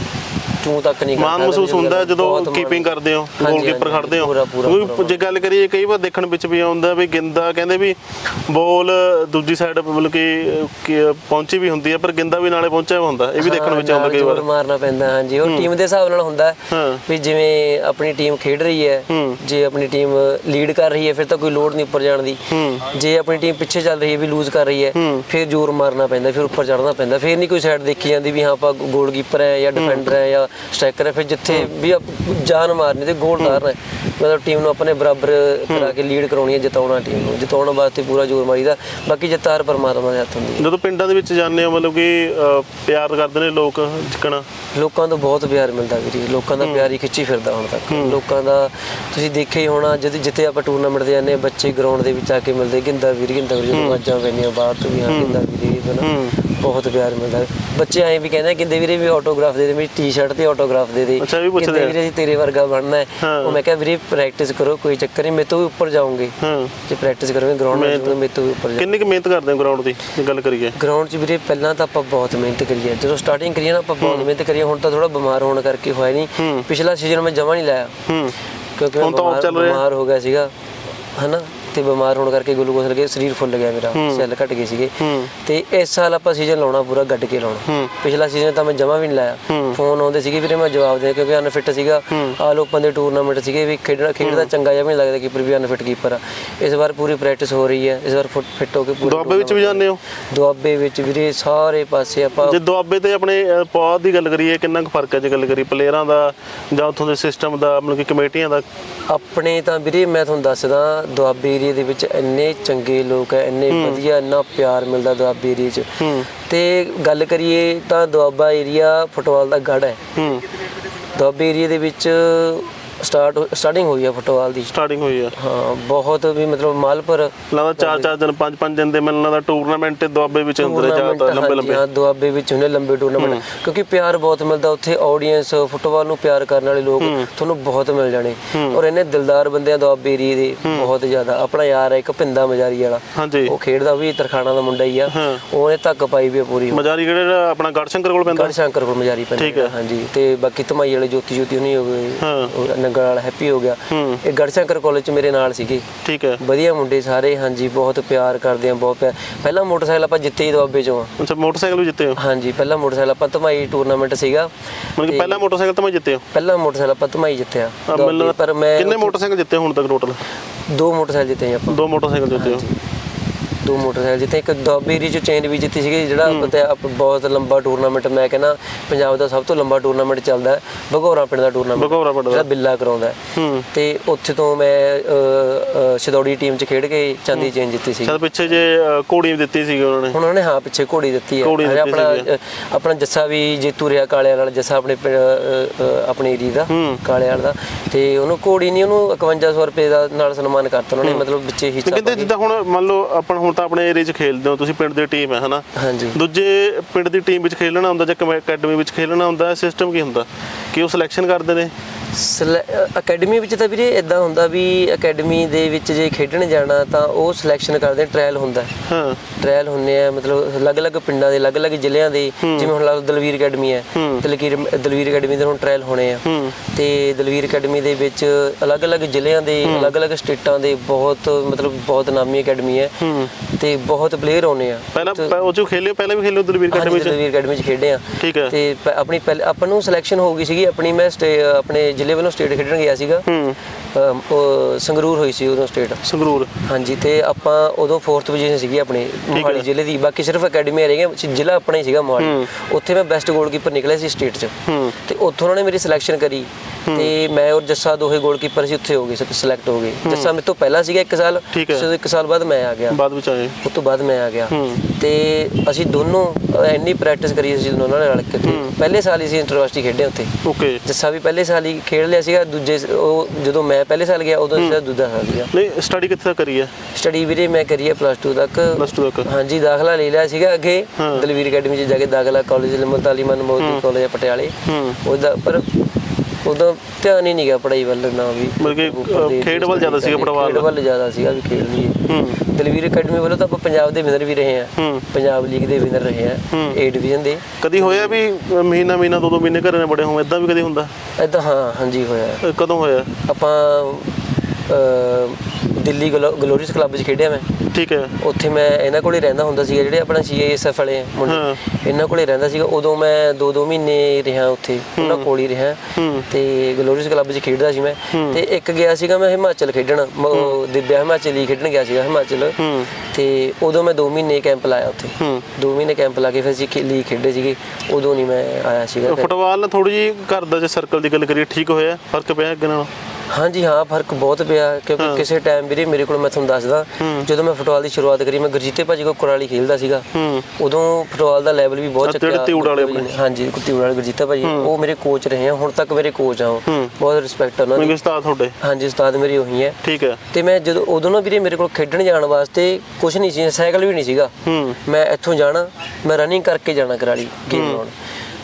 B: ਚੂੰ ਤੱਕ ਨਹੀਂ
A: ਮਾਣ
B: ਕਰਦਾ
A: ਮਹਿਸੂਸ ਹੁੰਦਾ ਜਦੋਂ
B: ਮਾਣ-
A: ਕੀਪਿੰਗ ਕਰਦੇ ਹੋ ਗੋਲਕੀਪਰ ਖੜਦੇ ਹੋ। ਕਿਉਂਕਿ ਜੇ ਗੱਲ ਕਰੀਏ ਕਈ ਵਾਰ ਦੇਖਣ ਵਿੱਚ ਵੀ ਆਉਂਦਾ ਵੀ ਗਿੰਦਾ ਕਹਿੰਦੇ ਵੀ ਬੋਲ ਦੂਜੀ ਸਾਈਡ ਮਤਲਬ ਕਿ ਪਹੁੰਚੀ ਵੀ ਹੁੰਦੀ ਹੈ ਪਰ ਗਿੰਦਾ ਵੀ ਨਾਲੇ ਪਹੁੰਚਿਆ ਹੁੰਦਾ। ਇਹ ਵੀ ਦੇਖਣ ਵਿੱਚ ਆਉਂਦਾ ਕਈ ਵਾਰ।
B: ਮਾਰਨਾ ਪੈਂਦਾ ਹਾਂਜੀ। ਉਹ ਟੀਮ ਦੇ ਹਿਸਾਬ ਨਾਲ ਹੁੰਦਾ। ਵੀ ਜਿਵੇਂ ਆਪਣੀ ਟੀਮ ਖੇਡ ਰਹੀ ਹੈ। ਜੇ ਆਪਣੀ ਟੀਮ ਲੀਡ ਕਰ ਰਹੀ ਹੈ ਫਿਰ ਤਾਂ ਕੋਈ ਲੋਡ ਨਹੀਂ ਉੱਪਰ ਜਾਣ ਦੀ। ਜੇ ਆਪਣੀ ਟੀਮ ਪਿੱਛੇ ਚੱਲ ਰਹੀ ਹੈ ਵੀ ਲੂਜ਼ ਕਰ ਰਹੀ ਹੈ ਫਿਰ ਜ਼ੋਰ ਮਾਰਨਾ ਪੈਂਦਾ ਫਿਰ ਉੱਪਰ ਚੜਨਾ ਪੈਂਦਾ। ਫਿਰ ਨਹੀਂ ਕੋਈ ਸਾਈਡ ਦੇਖੀ ਜਾਂਦੀ ਵੀ ਹਾਂ ਆਪਾਂ ਗੋਲਕੀਪਰ ਹੈ ਜਾਂ ਡਿਫੈਂਡਰ ਹੈ ਜਾਂ ਸਟ੍ਰਾਈਕਰ ਹੈ ਫਿਰ ਜਿੱਥੇ ਵੀ ਆਪ ਜਾਨ ਮਾਰਨੀ ਤੇ ਗੋਲ ਮਾਰਨਾ ਹੈ। ਮਤਲਬ ਟੀਮ ਨੂੰ ਆਪਣੇ ਬਰਾਬਰ ਕਰਾ ਕੇ ਲੀਡ ਕਰਾਉਣੀ ਹੈ ਜਿਤਾਉਣਾ ਟੀਮ ਨੂੰ ਜਿਤਾਉਣ ਵਾਸਤੇ ਪੂਰਾ ਜ਼ੋਰ ਮਾਰੀਦਾ। ਬਾਕੀ ਜਿੱਤਾਰ ਪਰਮਾਤਮਾ ਦੇ ਹੱਥ ਹੁੰਦੀ ਹੈ
A: ਜਦੋਂ ਪਿੰਡਾਂ ਦੇ ਵਿੱਚ ਜਾਂਦੇ ਹੋ ਮਤਲਬ ਕਿ ਪਿਆਰ ਕਰਦੇ ਨੇ ਲੋਕ ਜਿੱਕਣਾ?
B: ਲੋਕਾਂ ਤੋਂ ਬਹੁਤ ਪਿਆਰ ਮਿਲਦਾ ਵੀਰੇ ਲੋਕਾਂ ਦਾ ਪਿਆਰ ਹੀ ਖਿੱਚੀ ਫਿਰਦਾ ਹੁਣ ਤੱਕ। ਲੋਕਾਂ ਦਾ ਤੁਸੀਂ ਦੇਖਿਆ ਹੀ ਹੋਣਾ ਜਦ ਜਿੱਥੇ ਆਪਾਂ ਟੂਰਨਾਮੈਂਟ ਤੇ ਜਾਂਦੇ ਹਾਂ, ਬੱਚੇ ਗਰਾਊਂਡ ਦੇ ਵਿੱਚ ਆ ਕੇ ਮਿਲਦੇ। ਗਿੰਦਾ ਵੀਰ ਗਿੰਦਾ ਵੀਰ ਜਦੋਂ ਆਵਾਜ਼ਾਂ ਪੈਂਦੀਆਂ ਬਾਹਰ ਤੋਂ ਵੀ ਹਾਂ ਗਿੰਦਾ ਵੀਰੇ ਇਹ ਨਾ ਬਹੁਤ ਪਿਆਰ ਮਿਲਦਾ। ਬੱਚੇ ਐਂ ਵੀ ਕਹਿੰਦੇ ਆ, ਗਿੰਦੇ ਵੀਰੇ ਵੀ ਆਟੋਗ੍ਰਾਫ ਦੇ ਦੇ ਮੇਰੀ ਟੀ-ਸ਼ਰਟ ਤੇ ਆਟੋਗ੍ਰਾਫ ਦੇ ਦੇ।
A: ਅੱਛਾ, ਇਹ ਵੀ ਪੁੱਛਦੇ ਆ।
B: ਵੀਰੇ ਜੀ ਤੇਰੇ ਵਰਗਾ ਬਣਨਾ ਹੈ।
A: ਹਾਂ।
B: ਉਹ ਮੈਂ ਕਿਹਾ ਵੀਰੇ ਪ੍ਰੈਕਟਿਸ ਕਰੋ ਕੋਈ ਚੱਕਰ ਨਹੀਂ ਮੇਰੇ ਤੋਂ ਵੀ ਉੱਪਰ ਜਾਓਗੇ
A: ਹਾਂ।
B: ਜੇ ਪ੍ਰੈਕਟਿਸ ਕਰੋਗੇ ਗਰਾਊਂਡ ਵਿੱਚ ਮੇਰੇ ਤੋਂ ਵੀ ਉੱਪਰ ਜਾ
A: ਕਿੰਨੀ ਕੁ ਮਿਹਨਤ ਕਰਦੇ ਹੋ ਗਰਾਊਂਡ ਦੀ ਜੇ ਗੱਲ ਕਰੀਏ?
B: ਗਰਾਊਂਡ 'ਚ ਵੀਰੇ ਪਹਿਲਾਂ ਤਾਂ ਆਪਾਂ ਬਹੁਤ ਮਿਹਨਤ ਕਰੀ ਹੈ। ਜਦੋਂ ਸਟਾਰਟਿੰਗ ਕਰੀ ਹੈ ਨਾ ਆਪਾਂ ਬਹੁਤ ਮਿਹਨਤ ਕਰੀ ਹੈ। ਹੁਣ ਤਾਂ ਥੋੜਾ ਬਿਮਾਰ ਹੋਣ ਕਰਕੇ ਹੋਇਆ ਨਹੀਂ। ਪਿਛਲਾ ਸੀਜ਼ਨ ਮੈਂ ਜਮਾ ਨਹੀਂ ਲਾਇਆ।
A: ਹੂੰ।
B: ਕਿਉਂਕਿ ਮੈਂ
A: ਹੁਣ ਤਾਂ off
B: ਬਿਮਾਰ
A: ਚੱਲ ਰਿਹਾ।
B: ਬਿਮਾਰ ਹੋ ਗਿਆ ਸੀਗਾ। ਹਨਾ? ਤੇ ਬਿਮਾਰ ਹੋਣ ਕਰਕੇ ਗਲੂਕੋਜ਼ ਲੱਗੇ ਸਰੀਰ ਫੁੱਲ ਗਿਆ ਮੇਰਾ ਸੈੱਲ ਘਟ ਗਏ ਸੀਗੇ। ਤੇ ਇਸ ਸਾਲ ਆਪਾਂ ਸੀਜ਼ਨ ਲਾਉਣਾ ਪੂਰਾ ਗੱਡ ਕੇ ਲਾਉਣਾ। ਪਿਛਲਾ ਸੀਜ਼ਨ ਤਾਂ ਮੈਂ ਜਮਾ ਵੀ ਨਹੀਂ ਲਾਇਆ। ਫੋਨ ਆਉਂਦੇ ਸੀਗੇ ਵੀਰੇ ਮੈਂ ਜਵਾਬ ਦੇ ਕਿਉਂਕਿ ਅਨਫਿਟ ਸੀਗਾ। ਆਲ ਓਪਨ ਦੇ ਟੂਰਨਾਮੈਂਟ ਸੀਗੇ ਵੀ ਖੇਡਣਾ ਖੇਡਦਾ ਚੰਗਾ ਜਿਹਾ ਵੀ ਲੱਗਦਾ ਕੀਪਰ ਵੀ ਅਨਫਿਟ ਕੀਪਰ ਆ। ਇਸ ਵਾਰ ਪੂਰੀ ਪ੍ਰੈਕਟਿਸ ਹੋ ਰਹੀ ਹੈ ਇਸ ਵਾਰ ਫਿੱਟ ਹੋ ਕੇ ਪੂਰੀ
A: ਦੁਆਬੇ ਵਿੱਚ ਵੀ ਜਾਂਦੇ ਹੋ?
B: ਦੁਆਬੇ ਵਿੱਚ ਵੀਰੇ ਸਾਰੇ ਪਾਸੇ ਆਪਾਂ
A: ਜੇ ਦੁਆਬੇ ਤੇ ਆਪਣੇ ਪੌਦ ਦੀ ਗੱਲ ਕਰੀਏ ਕਿੰਨਾ ਕੁ ਫ਼ਰਕ ਹੈ ਜੇ ਗੱਲ ਕਰੀਏ ਪਲੇਅਰਾਂ ਦਾ ਜਾਂ ਉੱਥੋਂ ਦੇ ਸਿਸਟਮ ਦਾ ਮਤਲਬ ਕਿ ਕਮੇਟੀਆਂ ਦਾ?
B: ਆਪਣੇ ਤਾਂ ਵੀਰੇ ਮੈਂ ਤੁਹਾਨੂੰ ਦੱਸਦਾ ਦੁਆਬੇ ਏਰੀਆ ਦੇ ਵਿੱਚ ਇੰਨੇ ਚੰਗੇ ਲੋਕ ਐ ਇੰਨੇ ਵਧੀਆ ਇੰਨਾ ਪਿਆਰ ਮਿਲਦਾ ਦੁਆਬੇ ਏਰੀਆ 'ਚ। ਤੇ ਗੱਲ ਕਰੀਏ ਤਾਂ ਦੁਆਬਾ ਏਰੀਆ ਫੁੱਟਬਾਲ ਦਾ ਗੜ ਹੈ
A: ਹੂੰ।
B: ਦੁਆਬੇ ਏਰੀਆ ਦੇ ਵਿੱਚ ਸਟਾਰਟ ਸਟਾਰਟਿੰਗ ਹੋਈ ਹੈ ਫੁੱਟਬਾਲ ਦੀ।
A: ਸਟਾਰਟਿੰਗ ਹੋਈ ਆ।
B: ਹਾਂ ਬਹੁਤ ਵੀ ਮਤਲਬ ਮਾਲਪੁਰ
A: ਲੱਗਦਾ ਚਾਰ ਚਾਰ ਦਿਨ ਪੰਜ ਪੰਜ ਦਿਨ ਦੇ ਮਿਲਣ ਦਾ ਟੂਰਨਾਮੈਂਟ ਦੁਆਬੇ ਵਿੱਚ ਹੁੰਦੇ
B: ਟੂਰਨਾਮੈਂਟ
A: ਲੰਬੇ ਲੰਬੇ।
B: ਹਾਂ ਦੁਆਬੇ ਵਿੱਚ ਹੁੰਦੇ ਲੰਬੇ ਟੂਰਨਾਮੈਂਟ ਕਿਉਂਕਿ ਪਿਆਰ ਬਹੁਤ ਮਿਲਦਾ ਉੱਥੇ ਆਡੀਅנס ਫੁੱਟਬਾਲ ਨੂੰ ਪਿਆਰ ਕਰਨ ਵਾਲੇ ਲੋਕ ਤੁਹਾਨੂੰ ਬਹੁਤ ਮਿਲ ਜਾਣੇ। ਔਰ ਇਹਨੇ ਦਿਲਦਾਰ ਬੰਦੇ ਆ ਦੁਆਬੇ ਏਰੀਏ ਦੇ ਬਹੁਤ ਜ਼ਿਆਦਾ। ਆਪਣਾ ਯਾਰ ਹੈ ਇੱਕ ਪਿੰਦਾ ਮਜਾਰੀ ਵਾਲਾ।
A: ਹਾਂਜੀ।
B: ਉਹ ਖੇਡਦਾ ਵੀ ਤਰਖਾਣਾ ਦਾ ਮੁੰਡਾ ਹੀ ਆ। ਉਹਨੇ ਧੱਕ ਪਾਈ ਵੀ ਪੂਰੀ।
A: ਮਜਾਰੀ ਕਿਹੜਾ ਆਪਣਾ ਗੜਸ਼ੰਕਰ ਕੋਲ ਪੈਂਦਾ?
B: ਗੜ ਸ਼ੰਕਰ ਕੋਲ ਮਜਾਰੀ ਪੈਂਦਾ। ਹਾਂਜੀ ਤੇ ਬਾਕੀ ਧਮਾਈ ਵਾਲੇ ਜੋਤੀ ਜੋਤੀ ਉਹਨੇ ਹੋ। ਗਏ ਨੰਗਲ ਵਾਲਾ ਹੈਪੀ ਹੋ ਗਿਆ। ਇਹ ਗੜ ਸ਼ੰਕਰ ਕਾਲਜ ਚ ਮੇਰੇ ਨਾਲ ਸੀਗੇ।
A: ਠੀਕ ਹੈ।
B: ਵਧੀਆ ਮੁੰਡੇ ਸਾਰੇ ਹਾਂਜੀ ਬਹੁਤ ਪਿਆਰ ਕਰਦੇ ਆ ਬਹੁਤ ਪਿਆਰ। ਪਹਿਲਾ ਮੋਟਰਸਾਈਕਲ ਆਪਾਂ ਜਿੱਤੇ ਹੀ ਦੁਆਬੇ ਚੋਂ ਆ।
A: ਅੱਛਾ ਮੋਟਰਸਾਈਕਲ ਵੀ ਜਿੱਤੇ ਹੋ?
B: ਹਾਂਜੀ ਪਹਿਲਾ ਮੋਟਰਸਾਈਕਲ ਆਪਾਂ ਧਮਾਈ ਟੂਰਨਾਮੈਂਟ ਸੀਗਾ।
A: ਮਤਲਬ ਕਿ ਪਹਿਲਾ ਮੋਟਰਸਾਈਕਲ ਮੈਂ ਜਿੱਤੇ ਹੋ?
B: ਪਹਿਲਾ ਮੋਟਰਸਾਈਕਲ ਆਪਾਂ ਧਮਾਈ ਜਿੱਤਿਆ। ਪਰ ਮੈਂ
A: ਕਿੰਨੇ ਮੋਟਰਸਾਈਕਲ ਜਿੱਤੇ ਹੁਣ ਤੱਕ ਟੋਟਲ
B: ਦੋ ਮੋਟਰਸਾਈਕਲ ਜਿੱਤੇ ਆਪਾਂ।
A: ਦੋ ਮੋਟਰਸਾਈਕਲ ਜਿੱਤੇ ਹੋ?
B: ਦੋ ਮੋਟਰਸਾਈਕਲ ਜਿੱਤੇ ਇੱਕ ਦੁਆਬੇ ਏਰੀਏ ਚ ਚੇਨ ਵੀ ਜਿੱਤੀ ਸੀਗੀ ਜਿਹੜਾ ਪਤਾ ਬਹੁਤ ਲੰਬਾ ਟੂਰਨਾਮੈਂਟ ਮੈਂ ਕਹਿੰਦਾ ਪੰਜਾਬ ਦਾ ਸਭ ਤੋਂ ਲੰਬਾ ਟੂਰਨਾਮੈਂਟ ਚੱਲਦਾ ਹੈ ਭਗੌਰਾ ਪਿੰਡ ਦਾ ਟੂਰਨਾਮੈਂਟ
A: ਬਗੌਰਾ
B: ਜਿਹੜਾ ਬਿੱਲਾ ਕਰਾਉਂਦਾ ਹੈ।
A: ਹੂੰ।
B: ਤੇ ਉੱਥੇ ਤੋਂ ਮੈਂ ਛਦੌੜੀ ਟੀਮ ਚ ਖੇਡ ਕੇ ਚਾਂਦੀ ਚੇਨ ਜਿੱਤੀ ਸੀ
A: ਸ਼ਾਇਦ ਪਿੱਛੇ ਜੇ ਘੋੜੀ ਦਿੱਤੀ ਸੀਗੀ ਉਹਨਾਂ ਨੇ।
B: ਉਹਨੇ ਹਾਂ ਪਿੱਛੇ ਘੋੜੀ ਦਿੱਤੀ ਹੈ। ਆਪਣਾ ਆਪਣਾ ਜੱਸਾ ਵੀ ਜੇਤੂ ਰਿਹਾ ਕਾਲੇ ਵਾਲਾ ਜੱਸਾ ਆਪਣੇ ਆਪਣੇ ਏਰੀਏ ਦਾ
A: ਹੂੰ।
B: ਕਾਲੇ ਵਾਲਾ ਦਾ। ਤੇ ਉਹਨੂੰ ਘੋੜੀ ਨਹੀਂ ਉਹਨੂੰ 5100 ਰੁਪਏ ਦਾ ਨਾਲ ਸਨਮਾਨ ਕਰਤਾ ਉਹਨਾਂ ਨੇ ਮਤਲਬ ਵਿੱਚੇ
A: ਤੇ
B: ਹਿੱਸਾ
A: ਕਹਿੰਦੇ ਜਿੱਦਾਂ ਹੁਣ ਮੰਨ ਲਓ ਆਪਾਂ ਹੁਣ ਤਾਂ ਆਪਣੇ ਏਰੀਆ 'ਚ ਖੇਡਦੇ ਹੋ ਤੁਸੀਂ ਪਿੰਡ ਦੀ ਟੀਮ ਹੈ ਹਨਾ?
B: ਹਾਂਜੀ।
A: ਦੂਜੇ ਪਿੰਡ ਦੀ ਟੀਮ ਵਿੱਚ ਖੇਲਣਾ ਹੁੰਦਾ ਜਾਂ ਅਕੈਡਮੀ ਵਿੱਚ ਖੇਲਣਾ ਹੁੰਦਾ ਸਿਸਟਮ ਕੀ ਹੁੰਦਾ? ਕਿ ਉਹ ਸਿਲੈਕਸ਼ਨ ਕਰਦੇ ਨੇ?
B: ਅਕੈਡਮੀ ਵਿੱਚ ਤਾਂ ਵੀਰੇ ਇਦਾਂ ਹੁੰਦਾ ਵੀ ਅਕੈਡਮੀ ਦੇ ਵਿੱਚ ਜੇ ਖੇਡਣ ਜਾਣਾ ਤਾਂ ਉਹ ਸਿਲੈਕਸ਼ਨ ਕਰਦੇ ਟ੍ਰਾਇਲ ਹੁੰਦਾ। ਹੈ। ਟ੍ਰਾਇਲ ਹੁੰਦੇ ਆ ਮਤਲਬ ਅਲੱਗ-ਅਲੱਗ ਪਿੰਡਾਂ ਦੇ ਅਲੱਗ-ਅਲੱਗ ਜ਼ਿਲ੍ਹਿਆਂ ਦੇ ਜਿਵੇਂ ਹੁਣ ਲਾ ਦਲਵੀਰ ਅਕੈਡਮੀ ਹੈ। ਦਲਵੀਰ ਦਲਵੀਰ ਅਕੈਡਮੀ ਦੇ ਹੁਣ ਟ੍ਰਾਇਲ ਹੋਣੇ ਆ। ਤੇ ਦਲਵੀਰ ਅਕੈਡਮੀ ਦੇ ਵਿੱਚ ਅਲੱਗ-ਅਲੱਗ ਜ਼ਿਲ੍ਹਿਆਂ ਦੇ ਅਲੱਗ-ਅਲੱਗ ਸਟੇਟਾਂ ਦੇ ਬਹੁਤ ਮਤਲਬ ਬਹੁਤ ਨਾਮੀ ਅਕੈਡਮੀ ਹੈ। ਤੇ ਬਹੁਤ ਪਲੇਅਰ ਆਉਣੇ ਆ।
A: ਪਹਿਲਾਂ ਉਹ ਜੋ ਖੇਲੇ ਪਹਿਲਾਂ ਵੀ ਖੇਲੇ ਦਲਵੀਰ ਅਕੈਡਮੀ 'ਚ?
B: ਦਲਵੀਰ ਅਕੈਡਮੀ 'ਚ ਖੇਡੇ ਆ।
A: ਠੀਕ ਹੈ।
B: ਤੇ ਆਪਣੀ ਪਹਿਲ- ਆਪਾਂ ਨੂੰ ਸਿਲੈਕਸ਼ਨ ਹੋ ਗਈ ਸੀਗੀ ਆਪਣੀ ਮੈਂ ਆਪਣੇ ਜ਼ਿਲ੍ਹੇ ਵੱਲੋਂ ਸਟੇਟ ਖੇਡਣ ਗਿਆ ਸੀਗਾ।
A: ਹੂੰ।
B: ਉਹ ਸੰਗਰੂਰ ਹੋਈ ਸੀ ਉਦੋਂ ਸਟੇਟ
A: ਸੰਗਰੂਰ।
B: ਹਾਂਜੀ ਤੇ ਆਪਾਂ ਉਦੋਂ 4th ਪੋਜੀਸ਼ਨ ਸੀਗੀ ਆਪਣੇ ਮੋਹਾਲੀ ਜ਼ਿਲ੍ਹੇ ਦੀ। ਬਾਕੀ ਸਿਰਫ ਅਕੈਡਮੀ ਰਹਿ ਗਈਆਂ ਜ਼ਿਲ੍ਹਾ ਆਪਣਾ ਹੀ ਸੀਗਾ ਮੋਹਾਲੀ। ਉੱਥੇ ਮੈਂ ਬੈਸਟ ਗੋਲਕੀਪਰ ਨਿਕਲਿਆ ਸੀ ਸਟੇਟ 'ਚ।
A: ਹੂੰ।
B: ਤੇ ਉੱਥੋਂ ਉਹਨਾਂ ਨੇ ਮੇਰੀ ਸਿਲੈਕਸ਼ਨ ਕਰੀ। ਤੇ ਮੈਂ ਔਰ ਜੱਸਾ ਦੋਹੇ ਗੋਲਕੀਪਰ ਸੀ ਉੱਥੇ ਹੋ ਗਏ ਸਿਲੈਕਟ ਹੋ ਗਏ। ਜੱਸਾ ਮੇਰੇ ਤੋਂ ਪਹਿਲਾਂ ਸੀਗਾ ਇੱਕ ਸਾਲ। ਉਸ ਇੱਕ ਸਾਲ ਬਾਅਦ ਮੈਂ ਆ ਗਿਆ।
A: ਬਾਅਦ ਵਿੱਚ ਆਏ।
B: ਉਸ ਤੋਂ ਬਾਅਦ ਮੈਂ ਆ ਗਿਆ। ਤੇ ਅਸੀਂ ਦੋਨੋਂ ਇੰਨੀ ਪ੍ਰੈਕਟਿਸ ਕਰੀ ਅਸੀਂ ਦੋਨੋਂ ਨਾਲ ਰਲ ਕੇ। ਪਹਿਲੇ ਸਾਲ ਹੀ ਅਸੀਂ ਇੰਟਰਵਿਊਸਟੀ ਖੇਡੇ ਉੱਥੇ।
A: ਓਕੇ।
B: ਜੱਸਾ ਵੀ ਪਹਿਲੇ ਸਾਲ ਹੀ ਖੇਡ ਲਿਆ ਸੀਗਾ ਦੂਜੇ ਸ- ਉਹ ਜਦੋਂ ਮੈਂ ਪਹਿਲੇ ਸਾਲ ਗਿਆ ਉਦੋਂ ਸੀ ਦੂਜਾ ਸਾਲ ਸੀਗਾ।
A: ਨਹੀਂ ਸਟੱਡੀ ਕਿੱਥੇ ਤੱਕ ਕਰੀ ਹੈ?
B: ਸਟੱਡੀ ਵੀਰੇ ਮੈਂ ਕਰੀ ਹੈ ਪਲੱਸ 2 ਤੱਕ।
A: ਪਲੱਸ 2 ਤੱਕ।
B: ਹਾਂਜੀ ਦਾਖਲਾ ਲੈ ਲਿਆ ਸੀਗਾ ਅੱਗੇ।
A: ਹਾਂ।
B: ਦਲਵੀਰ ਅਕੈਡਮੀ 'ਚ ਜਾ ਕੇ ਦਾਖਲਾ ਕਾਲਜ ਮੁਲਤਾਲੀ ਮਨ ਮੋਦੀ ਕਾਲਜ ਪਟਿਆਲੇ।
A: ਹੂੰ।
B: ਉਹਦਾ ਪਰ ਉਦੋਂ ਧਿਆਨ ਹੀ ਨਹੀਂ ਗਿਆ ਪੜਾਈ ਵੱਲ ਨਾ ਵੀ
A: ਮਤਲਬ ਕਿ, ਖੇਡ ਵੱਲ ਜ਼ਿਆਦਾ ਸੀਗਾ ਫੁੱਟਬਾਲ
B: ਖੇਡ ਵੱਲ ਜ਼ਿਆਦਾ ਸੀਗਾ ਵੀ ਖੇਡ ਲਈਏ
A: ਹੂੰ।
B: ਦਲਵੀਰ ਅਕੈਡਮੀ ਵੱਲੋਂ ਤਾਂ ਆਪਾਂ ਪੰਜਾਬ ਦੇ ਵਿਨਰ ਵੀ ਰਹੇ ਆ
A: ਹੂੰ।
B: ਪੰਜਾਬ ਲੀਗ ਦੇ ਵਿਨਰ ਰਹੇ ਆ ਏ ਡਿਵੀਜ਼ਨ ਦੇ।
A: ਕਦੀ ਹੋਇਆ ਵੀ ਮਹੀਨਾ ਮਹੀਨਾ ਦੋ ਦੋ ਮਹੀਨੇ ਘਰੇ ਨੇ ਬੜੇ ਹੋਂ ਇਦਾਂ ਵੀ ਕਦੀ ਹੁੰਦਾ?
B: ਇਦਾਂ ਹਾਂ ਹਾਂਜੀ ਹੋਇਆ।
A: ਕਦੋਂ ਹੋਇਆ?
B: ਆਪਾਂ ਅਹ, ਦਿੱਲੀ ਗਲੋ- ਗਲੋਰੀਅਸ ਕਲੱਬ 'ਚ ਖੇਡਿਆ ਮੈਂ।
A: ਠੀਕ ਹੈ।
B: ਉੱਥੇ ਮੈਂ ਇਹਨਾਂ ਕੋਲੇ ਰਹਿੰਦਾ ਹੁੰਦਾ ਸੀਗਾ ਜਿਹੜੇ ਆਪਣਾ ਸੀਆਈਐਸਐਫ ਵਾਲੇ ਆ ਮੁੰਡੇ।
A: ਹਾਂ।
B: ਇਹਨਾਂ ਕੋਲੇ ਰਹਿੰਦਾ ਸੀਗਾ ਉਦੋਂ ਮੈਂ ਦੋ ਦੋ ਮਹੀਨੇ ਰਿਹਾ ਉੱਥੇ ਉਹਨਾਂ ਕੋਲ ਹੀ ਰਿਹਾ।
A: ਹੂੰ।
B: ਤੇ ਗਲੋਰੀਅਸ ਕਲੱਬ 'ਚ ਖੇਡਦਾ ਸੀ ਮੈਂ। ਤੇ ਇੱਕ ਗਿਆ ਸੀਗਾ ਮੈਂ ਹਿਮਾਚਲ ਖੇਡਣ ਦਿਵਿਆ ਹਿਮਾਚਲੀ ਖੇਡਣ ਗਿਆ ਸੀਗਾ ਹਿਮਾਚਲ।
A: ਹੂੰ।
B: ਤੇ ਉਦੋਂ ਮੈਂ 2 ਮਹੀਨੇ ਕੈਂਪ ਲਾਇਆ ਉੱਥੇ।
A: ਹੂੰ।
B: 2 ਮਹੀਨੇ ਕੈਂਪ ਲਾ ਕੇ ਫਿਰ ਅਸੀਂ ਲੀਗ ਖੇਡੇ ਸੀਗੇ। ਉਦੋਂ ਨਹੀਂ ਮੈਂ ਆਇਆ ਸੀਗਾ
A: ਫੁੱਟਬਾਲ ਨਾਲ ਥੋੜੀ ਜੀ ਘਰ ਦਾ ਜੇ ਸਰਕਲ ਦੀ ਗੱਲ ਕਰੀਏ ਠੀਕ ਹੋਇਆ ਫ਼ਰਕ ਪਿਆ ਅੱਗੇ ਨਾਲੋਂ?
B: ਹਾਂਜੀ ਹਾਂ ਫ਼ਰਕ ਬਹੁਤ ਪਿਆ ਕਿਉਂਕਿ ਕਿਸੇ ਟਾਈਮ ਵੀਰੇ ਮੇਰੇ ਕੋਲ ਮੈਂ ਤੁਹਾਨੂੰ ਦੱਸਦਾ ਜਦੋਂ ਮੈਂ ਫੁੱਟਬਾਲ ਦੀ ਸ਼ੁਰੂਆਤ ਕਰੀ ਮੈਂ ਗੁਰਜੀਤੇ ਭਾਜੀ ਕੋਲ ਕੁਰਾਲੀ ਖੇਡਦਾ ਸੀਗਾ। ਉਦੋਂ ਫੁੱਟਬਾਲ ਦਾ ਲੈਵਲ ਵੀ ਬਹੁਤ ਚੱਕਿਆ
A: ਵਾਲੇ
B: ਨੇ। ਹਾਂਜੀ ਤਿਊੜ ਵਾਲੇ ਗੁਰਜੀਤਾ ਭਾਜੀ। ਉਹ ਮੇਰੇ ਕੋਚ ਰਹੇ ਆ ਹੁਣ ਤੱਕ ਮੇਰੇ ਕੋਚ ਆ ਉਹ। ਬਹੁਤ ਰਿਸਪੈਕਟ ਉਹਨਾਂ ਦੀ।
A: ਉਸਤਾਦ ਤੁਹਾਡੇ।
B: ਹਾਂਜੀ ਉਸਤਾਦ ਮੇਰੀ ਉਹੀ ਹੈ।
A: ਠੀਕ ਹੈ।
B: ਤੇ ਮੈਂ ਜਦੋਂ ਉਦੋਂ ਨਾ ਵੀਰੇ ਮੇਰੇ ਕੋਲ ਖੇਡਣ ਜਾਣ ਵਾਸਤੇ ਕੁਝ ਨਹੀਂ ਸੀ ਸਾਈਕਲ ਵੀ ਨਹੀਂ ਸੀਗਾ। ਮੈਂ ਇੱਥੋਂ ਜਾਣਾ ਮੈਂ ਰਨਿੰਗ ਕਰਕੇ ਜਾਣਾ ਕਰਾਲੀ ਗੇਮ ਲਾਉਣ।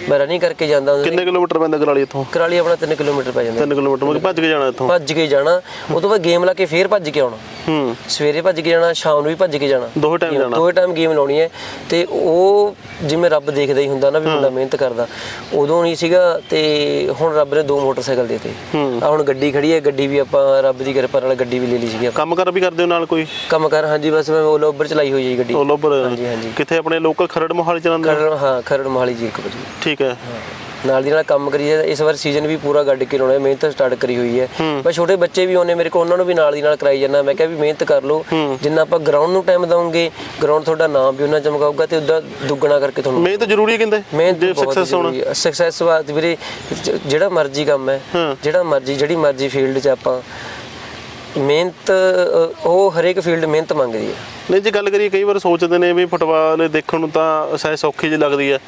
B: ਮੈਂ ਰਨਿੰਗ ਕਰਕੇ ਜਾਂਦਾ ਹੁੰਦਾ
A: ਕਿੰਨੇ ਕਿਲੋਮੀਟਰ ਪੈਂਦਾ ਗਰਾਲੀ ਇੱਥੋਂ?
B: ਕਰਾਲੀ ਆਪਣਾ 3 ਕਿਲੋਮੀਟਰ ਪੈ ਜਾਂਦਾ।
A: 3 ਕਿਲੋਮੀਟਰ ਮੈਂ ਭੱਜ ਕੇ ਜਾਣਾ ਇੱਥੋਂ?
B: ਭੱਜ ਕੇ ਜਾਣਾ। ਉਹ ਤੋਂ ਬਾਅਦ ਗੇਮ ਲਾ ਕੇ ਫੇਰ ਭੱਜ ਕੇ ਆਉਣਾ।
A: ਹੂੰ।
B: ਸਵੇਰੇ ਭੱਜ ਕੇ ਜਾਣਾ ਸ਼ਾਮ ਨੂੰ ਵੀ ਭੱਜ ਕੇ ਜਾਣਾ।
A: ਦੋਹੇ ਟਾਈਮ ਜਾਣਾ।
B: ਦੋਵੇਂ ਟਾਈਮ ਗੇਮ ਲਾਉਣੀ ਹੈ। ਤੇ ਉਹ ਜਿਵੇਂ ਰੱਬ ਦੇਖਦਾ ਹੀ ਹੁੰਦਾ ਨਾ ਵੀ ਮੁੰਡਾ ਮਿਹਨਤ ਕਰਦਾ। ਉਦੋਂ ਨਹੀਂ ਸੀਗਾ ਤੇ ਹੁਣ ਰੱਬ ਨੇ ਦੋ ਮੋਟਰਸਾਈਕਲ ਦੇਤੇ। ਆ ਹੁਣ ਗੱਡੀ ਖੜੀ ਹੈ ਗੱਡੀ ਵੀ ਆਪਾਂ ਰੱਬ ਦੀ ਕਿਰਪਾ ਨਾਲ ਗੱਡੀ ਵੀ ਲੈ ਲਈ ਸੀਗੀ।
A: ਕੰਮ ਕਰ ਵੀ ਕਰਦੇ ਹੋ ਨਾਲ ਕੋਈ?
B: ਕੰਮ ਕਰ ਹਾਂਜੀ ਬਸ ਮੈਂ ਓਲਾ ਉੱਬਰ ਚਲਾਈ ਹੋਈ ਹੈ ਜੀ ਗੱਡੀ।
A: ਓਲੋਬਰ
B: ਹਾਂਜੀ ਹਾਂਜੀ।
A: ਕਿੱਥੇ ਆਪਣੇ ਲੋਕਲ ਖਰੜ ਮੋਹਾਲੀ ਚਲਾਉਂਦੇ ਹੋ?
B: ਖਰੜ ਹਾਂ ਖਰੜ ਮੋਹਾਲੀ ਜੀ ਇੱਕ ਵਾਰੀ।
A: ਠੀਕ ਹੈ।
B: ਨਾਲ ਦੀ ਨਾਲ ਕੰਮ ਕਰੀਏ ਇਸ ਵਾਰ ਸੀਜ਼ਨ ਵੀ ਪੂਰਾ ਗੱਡ ਕੇ ਲਾਉਣਾ ਹੈ ਮਿਹਨਤ ਸਟਾਰਟ ਕਰੀ ਹੋਈ ਹੈ। ਪਰ ਛੋਟੇ ਬੱਚੇ ਵੀ ਆਉਨੇ ਮੇਰੇ ਕੋਲ ਉਹਨਾਂ ਨੂੰ ਵੀ ਨਾਲ ਦੀ ਨਾਲ ਕਰਾਈ ਜਾਂਦਾ ਮੈਂ ਕਿਹਾ ਵੀ ਮਿਹਨਤ ਕਰ ਲਓ। ਜਿੰਨਾ ਆਪਾਂ ਗਰਾਊਂਡ ਨੂੰ ਟਾਈਮ ਦਵਾਂਗੇ ਗਰਾਊਂਡ ਤੁਹਾਡਾ ਨਾਮ ਵੀ ਉਹਨਾਂ ਚਮਕਾਊਗਾ ਤੇ ਉਦਾਂ ਦੁੱਗਣਾ ਕਰਕੇ ਤੁਹਾਨੂੰ
A: ਮਿਹਨਤ ਜ਼ਰੂਰੀ ਹੈ ਕਹਿੰਦੇ?
B: ਮਿਹਨਤ
A: ਜੇ ਸਕਸੈਸ ਹੋਣਾ।
B: ਸਕਸੈਸ ਬਾਤ ਵੀਰੇ ਜ- ਜਿਹੜਾ ਮਰਜ਼ੀ ਕੰਮ ਹੈ। ਜਿਹੜਾ ਮਰਜ਼ੀ ਜਿਹੜੀ ਮਰਜ਼ੀ ਫੀਲਡ 'ਚ ਆਪਾਂ ਮਿਹਨਤ ਉਹ ਹਰੇਕ ਫੀਲਡ ਮਿਹਨਤ ਮੰਗਦੀ ਹੈ।
A: ਨਹੀਂ ਜੇ ਗੱਲ ਕਰੀਏ ਕਈ ਵਾਰ ਸੋਚਦੇ ਨੇ ਵੀ ਫੁੱਟਬਾਲ ਦੇਖਣ ਨੂੰ ਤਾਂ ਸ਼ਾਇਦ ਸੌਖੀ ਜਿਹੀ ਲੱਗਦੀ ਹੈ।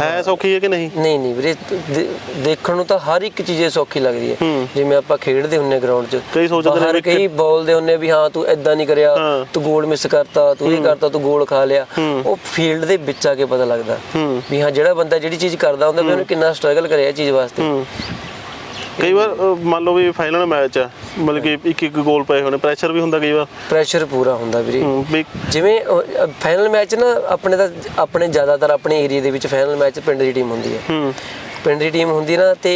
A: ਹੈ ਸੌਖੀ ਹੈ ਕਿ ਨਹੀਂ?
B: ਨਹੀਂ ਨਹੀਂ ਵੀਰੇ ਦੇ- ਦੇਖਣ ਨੂੰ ਤਾਂ ਹਰ ਇੱਕ ਚੀਜ਼ ਸੌਖੀ ਲੱਗਦੀ ਹੈ।
A: ਹੂੰ।
B: ਜਿਵੇਂ ਆਪਾਂ ਖੇਡਦੇ ਹੁੰਨੇ ਗਰਾਊਂਡ 'ਚ।
A: ਕਈ ਸੋਚਦੇ ਨੇ
B: ਬਾਹਰ
A: ਵੀ
B: ਕਈ ਬੋਲਦੇ ਹੁੰਨੇ ਵੀ ਹਾਂ ਤੂੰ ਐਦਾਂ ਨਹੀਂ ਕਰਿਆ
A: ਹਾਂ।
B: ਤੂੰ ਗੋਲ ਮਿਸ ਕਰਤਾ ਤੂੰ ਇਹ ਕਰਤਾ ਤੂੰ ਗੋਲ ਖਾ ਲਿਆ।
A: ਹੂੰ।
B: ਉਹ ਫੀਲਡ ਦੇ ਵਿੱਚ ਆ ਕੇ ਪਤਾ ਲੱਗਦਾ।
A: ਹੂੰ।
B: ਵੀ ਹਾਂ ਜਿਹੜਾ ਬੰਦਾ ਜਿਹੜੀ ਚੀਜ਼ ਕਰਦਾ ਹੁੰਦਾ ਵੀ ਉਹਨੇ ਕਿੰਨਾ ਸਟਰਗਲ ਕਰਿਆ ਇਹ ਚੀਜ਼ ਵਾਸਤੇ।
A: ਹੂੰ। ਕਈ ਵਾਰ ਮੰਨ ਲਓ ਵੀ ਫਾਈਨਲ ਮੈਚ ਹੈ ਮਤਲਬ ਕਿ ਇੱਕ ਇੱਕ ਗੋਲ ਪਏ ਹੋਣੇ ਪ੍ਰੈਸ਼ਰ ਵੀ ਹੁੰਦਾ ਕਈ ਵਾਰ।
B: ਪ੍ਰੈਸ਼ਰ ਪੂਰਾ ਹੁੰਦਾ ਵੀਰੇ।
A: ਹੂੰ, ਵੀ
B: ਜਿਵੇਂ ਫਾਈਨਲ ਮੈਚ ਨਾ ਆਪਣੇ ਤਾਂ ਆਪਣੇ ਜ਼ਿਆਦਾਤਰ ਆਪਣੇ ਏਰੀਆ ਦੇ ਵਿੱਚ ਫਾਈਨਲ ਮੈਚ ਪਿੰਡ ਦੀ ਟੀਮ ਹੁੰਦੀ ਹੈ।
A: ਹੂੰ।
B: ਪਿੰਡ ਦੀ ਟੀਮ ਹੁੰਦੀ ਨਾ ਤੇ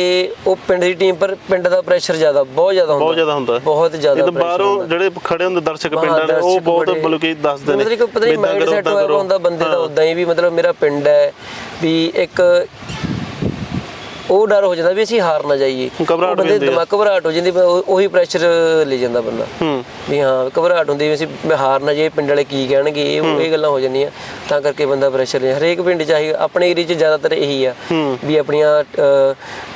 B: ਉਹ ਪਿੰਡ ਦੀ ਟੀਮ ਪਰ ਪਿੰਡ ਦਾ ਪ੍ਰੈਸ਼ਰ ਜ਼ਿਆਦਾ ਬਹੁਤ ਜ਼ਿਆਦਾ ਹੁੰਦਾ।
A: ਬਹੁਤ ਜ਼ਿਆਦਾ ਹੁੰਦਾ।
B: ਬਹੁਤ ਜ਼ਿਆਦਾ
A: ਜਦੋਂ
B: pressure
A: ਬਾਹਰੋਂ
B: ਹੁੰਦਾ।
A: ਜਿਹੜੇ ਖੜੇ ਹੁੰਦੇ ਦਰਸ਼ਕ
B: ਬਾਹਰ
A: ਪਿੰਡਾਂ ਦੇ ਉਹ
B: ਦਰਸ਼ਕ
A: ਬਹੁਤ
B: ਬੜੇ-
A: ਮਤਲਬ ਕਿ ਦੱਸਦੇ ਨੇ
B: ਮਤਲਬ ਕਿ ਪਤਾ
A: ਵੀ
B: ਨਹੀਂ
A: ਏਦਾਂ
B: ਮਾਈਂਡ
A: ਕਰੋ,
B: ਸੈਟ ਹੋਇਆ
A: ਕਰੋ।
B: ਹੁੰਦਾ ਬੰਦੇ ਦਾ ਉਦਾਂ ਹੀ ਵੀ ਮਤਲਬ ਮੇਰਾ ਪਿੰਡ ਹੈ ਵੀ ਇੱਕ ਉਹ ਡਰ ਹੋ ਜਾਂਦਾ ਵੀ ਅਸੀਂ ਹਾਰ ਨਾ ਜਾਈਏ।
A: ਘਬਰਾਹਟ
B: ਬੰਦੇ। ਦਿਮਾਗ ਘਬਰਾਹਟ ਹੋ ਜਾਂਦੀ ਉਹ- ਪ੍ਰੈਸ਼ਰ ਲੈ ਜਾਂਦਾ ਬੰਦਾ। ਵੀ ਹਾਂ ਘਬਰਾਹਟ ਹੁੰਦੀ ਵੀ ਅਸੀਂ ਮੈਂ ਹਾਰ ਨਾ ਜਾਈਏ ਪਿੰਡ ਵਾਲੇ ਕੀ ਕਹਿਣਗੇ ਇਹ ਇਹ ਗੱਲਾਂ ਹੋ ਜਾਂਦੀਆਂ। ਤਾਂ ਕਰਕੇ ਬੰਦਾ ਪ੍ਰੈਸ਼ਰ ਲੈ ਹਰੇਕ ਪਿੰਡ ਚਾਹੀ ਆਪਣੇ ਏਰੀਆ 'ਚ ਜ਼ਿਆਦਾਤਰ ਇਹੀ ਆ। ਵੀ ਆਪਣੀਆਂ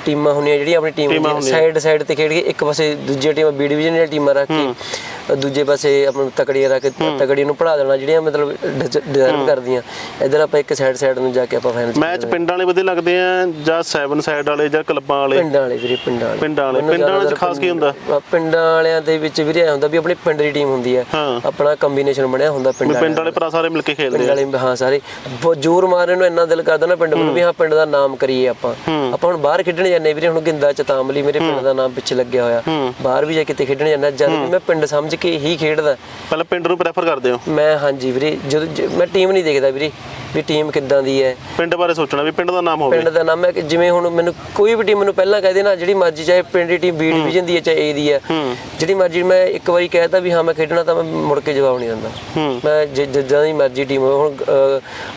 B: ਟੀਮਾਂ ਹੁੰਦੀਆਂ ਜਿਹੜੀਆਂ ਆਪਣੀ ਟੀਮ ਸਾਈਡ ਸਾਈਡ ਤੇ ਖੇਡ ਕੇ ਇੱਕ ਪਾਸੇ ਦੂਜੀ ਟੀਮ ਬੀ ਡਿਵੀਜ਼ਨ ਦੀਆਂ ਟੀਮਾਂ ਰੱਖ ਕੇ ਦੂਜੇ ਪਾਸੇ ਆਪਣਾ ਤਕੜੀਆਂ ਰੱਖ ਕੇ ਤਕੜੀ ਨੂੰ ਪੜਾ ਦੇਣਾ ਜਿਹੜੀਆਂ ਮਤਲਬ ਡਿਜ਼ਰਵ ਕਰਦੀਆਂ। ਇਧਰ ਆਪਾਂ ਇੱਕ ਸਾਈਡ ਸਾਈਡ ਨੂੰ ਜਾ ਕੇ ਆਪਾਂ ਫਾਈਨਲ
A: ਮੈਚ ਪਿੰਡਾਂ ਵਾਲੇ ਵਧੀਆ ਲੱਗਦੇ ਆ ਜਾਂ 7 ਸਾਈਡ ਵਾਲੇ ਜਾਂ ਕਲੱਬਾਂ ਵਾਲੇ?
B: ਪਿੰਡਾਂ ਵਾਲੇ ਵੀਰੇ ਪਿੰਡਾਂ ਵਾਲੇ।
A: ਪਿੰਡਾਂ ਵਾਲੇ।
B: ਮੈਨੂੰ
A: ਪਿੰਡਾਂ ਵਾਲੇ ਚ
B: ਜ਼ਿਆਦਾਤਰ
A: ਖਾਸ ਕੀ ਹੁੰਦਾ?
B: ਪਿੰਡਾਂ ਵਾਲਿਆਂ ਦੇ ਵਿੱਚ ਵੀਰੇ ਇਹ ਹੁੰਦਾ ਵੀ ਆਪਣੀ ਪਿੰਡ ਦੀ ਟੀਮ ਹੁੰਦੀ ਹੈ
A: ਹਾਂ।
B: ਆਪਣਾ ਕੰਬੀਨੇਸ਼ਨ ਬਣਿਆ ਹੁੰਦਾ ਪਿੰਡ
A: ਪਿੰਡ ਵਾਲੇ ਭਰਾ ਸਾਰੇ ਮਿਲ ਕੇ ਖੇਡਦੇ
B: ਪਿੰਡ
A: ਆ।
B: ਵਾਲੇ ਹਾਂ ਸਾਰੇ। ਬਹੁਤ ਜ਼ੋਰ ਮਾਰਨ ਨੂੰ ਇੰਨਾ ਦਿਲ ਕਰਦਾ ਨਾ ਪਿੰਡ ਨੂੰ ਵੀ ਹਾਂ ਪਿੰਡ ਦਾ ਨਾਮ ਕਰੀਏ ਆਪਾਂ।
A: ਹੂੰ।
B: ਆਪਾਂ ਹੁਣ ਬਾਹਰ ਖੇਡਣ ਜਾਂਦੇ ਵੀਰੇ ਹੁਣ ਗਿੰਦਾ ਚਤਾਮਲੀ ਮੇਰੇ ਪਿੰਡ ਦਾ ਨਾਮ ਪਿੱਛੇ ਲੱਗਿਆ ਹੋਇਆ।
A: ਹੂੰ।
B: ਬਾਹਰ ਵੀ ਜਾ ਕਿਤੇ ਖੇਡਣ ਜਾਂਦਾ ਜਦ ਵੀ ਮੈਂ ਪਿੰਡ ਸਮਝ ਕੇ ਹੀ ਖੇਡਦਾ।
A: ਪਹਿਲਾਂ ਪਿੰਡ ਨੂੰ ਪ੍ਰੈਫਰ ਕਰਦੇ ਹੋ?
B: ਮੈਂ ਹਾਂਜੀ ਵੀਰੇ ਜਦੋਂ ਜ- ਮੈਂ ਟੀਮ ਨਹੀਂ ਦੇਖਦਾ ਵੀਰੇ। ਵੀ ਟੀਮ ਕਿੱਦਾਂ ਦੀ ਹੈ।
A: ਪਿੰਡ ਬਾਰੇ ਸੋਚਣਾ ਵੀ ਪਿੰਡ ਦਾ ਨਾਮ ਹੋਵੇ।
B: ਪਿੰਡ ਦਾ ਨਾਮ ਹੈ ਕਿ ਜਿਵੇਂ ਹੁਣ ਮੈਨੂੰ ਕੋਈ ਵੀ ਟੀਮ ਮੈਨੂੰ ਪਹਿਲਾਂ ਕਹਿ ਦੇ ਨਾ ਜਿਹੜੀ ਮਰਜ਼ੀ ਚਾਹੇ ਪਿੰਡ ਦੀ ਟੀਮ ਬੀ ਡਿਵੀਜ਼ਨ ਦੀ ਹੈ ਚਾਹੇ ਏ ਦੀ ਹੈ।
A: ਹੂੰ।
B: ਜਿਹੜੀ ਮਰਜ਼ੀ ਮੈਂ ਇੱਕ ਵਾਰੀ ਕਹਿਤਾ ਵੀ ਹਾਂ ਮੈਂ ਖੇਡਣਾ ਤਾਂ ਮੈਂ ਮੁੜ ਕੇ ਜਵਾਬ ਨਹੀਂ ਦਿੰਦਾ।
A: ਹੂੰ।
B: ਮੈਂ ਜਿੱਦਾਂ ਦੀ ਮਰਜ਼ੀ ਟੀਮ ਹੋਵੇ। ਹੁਣ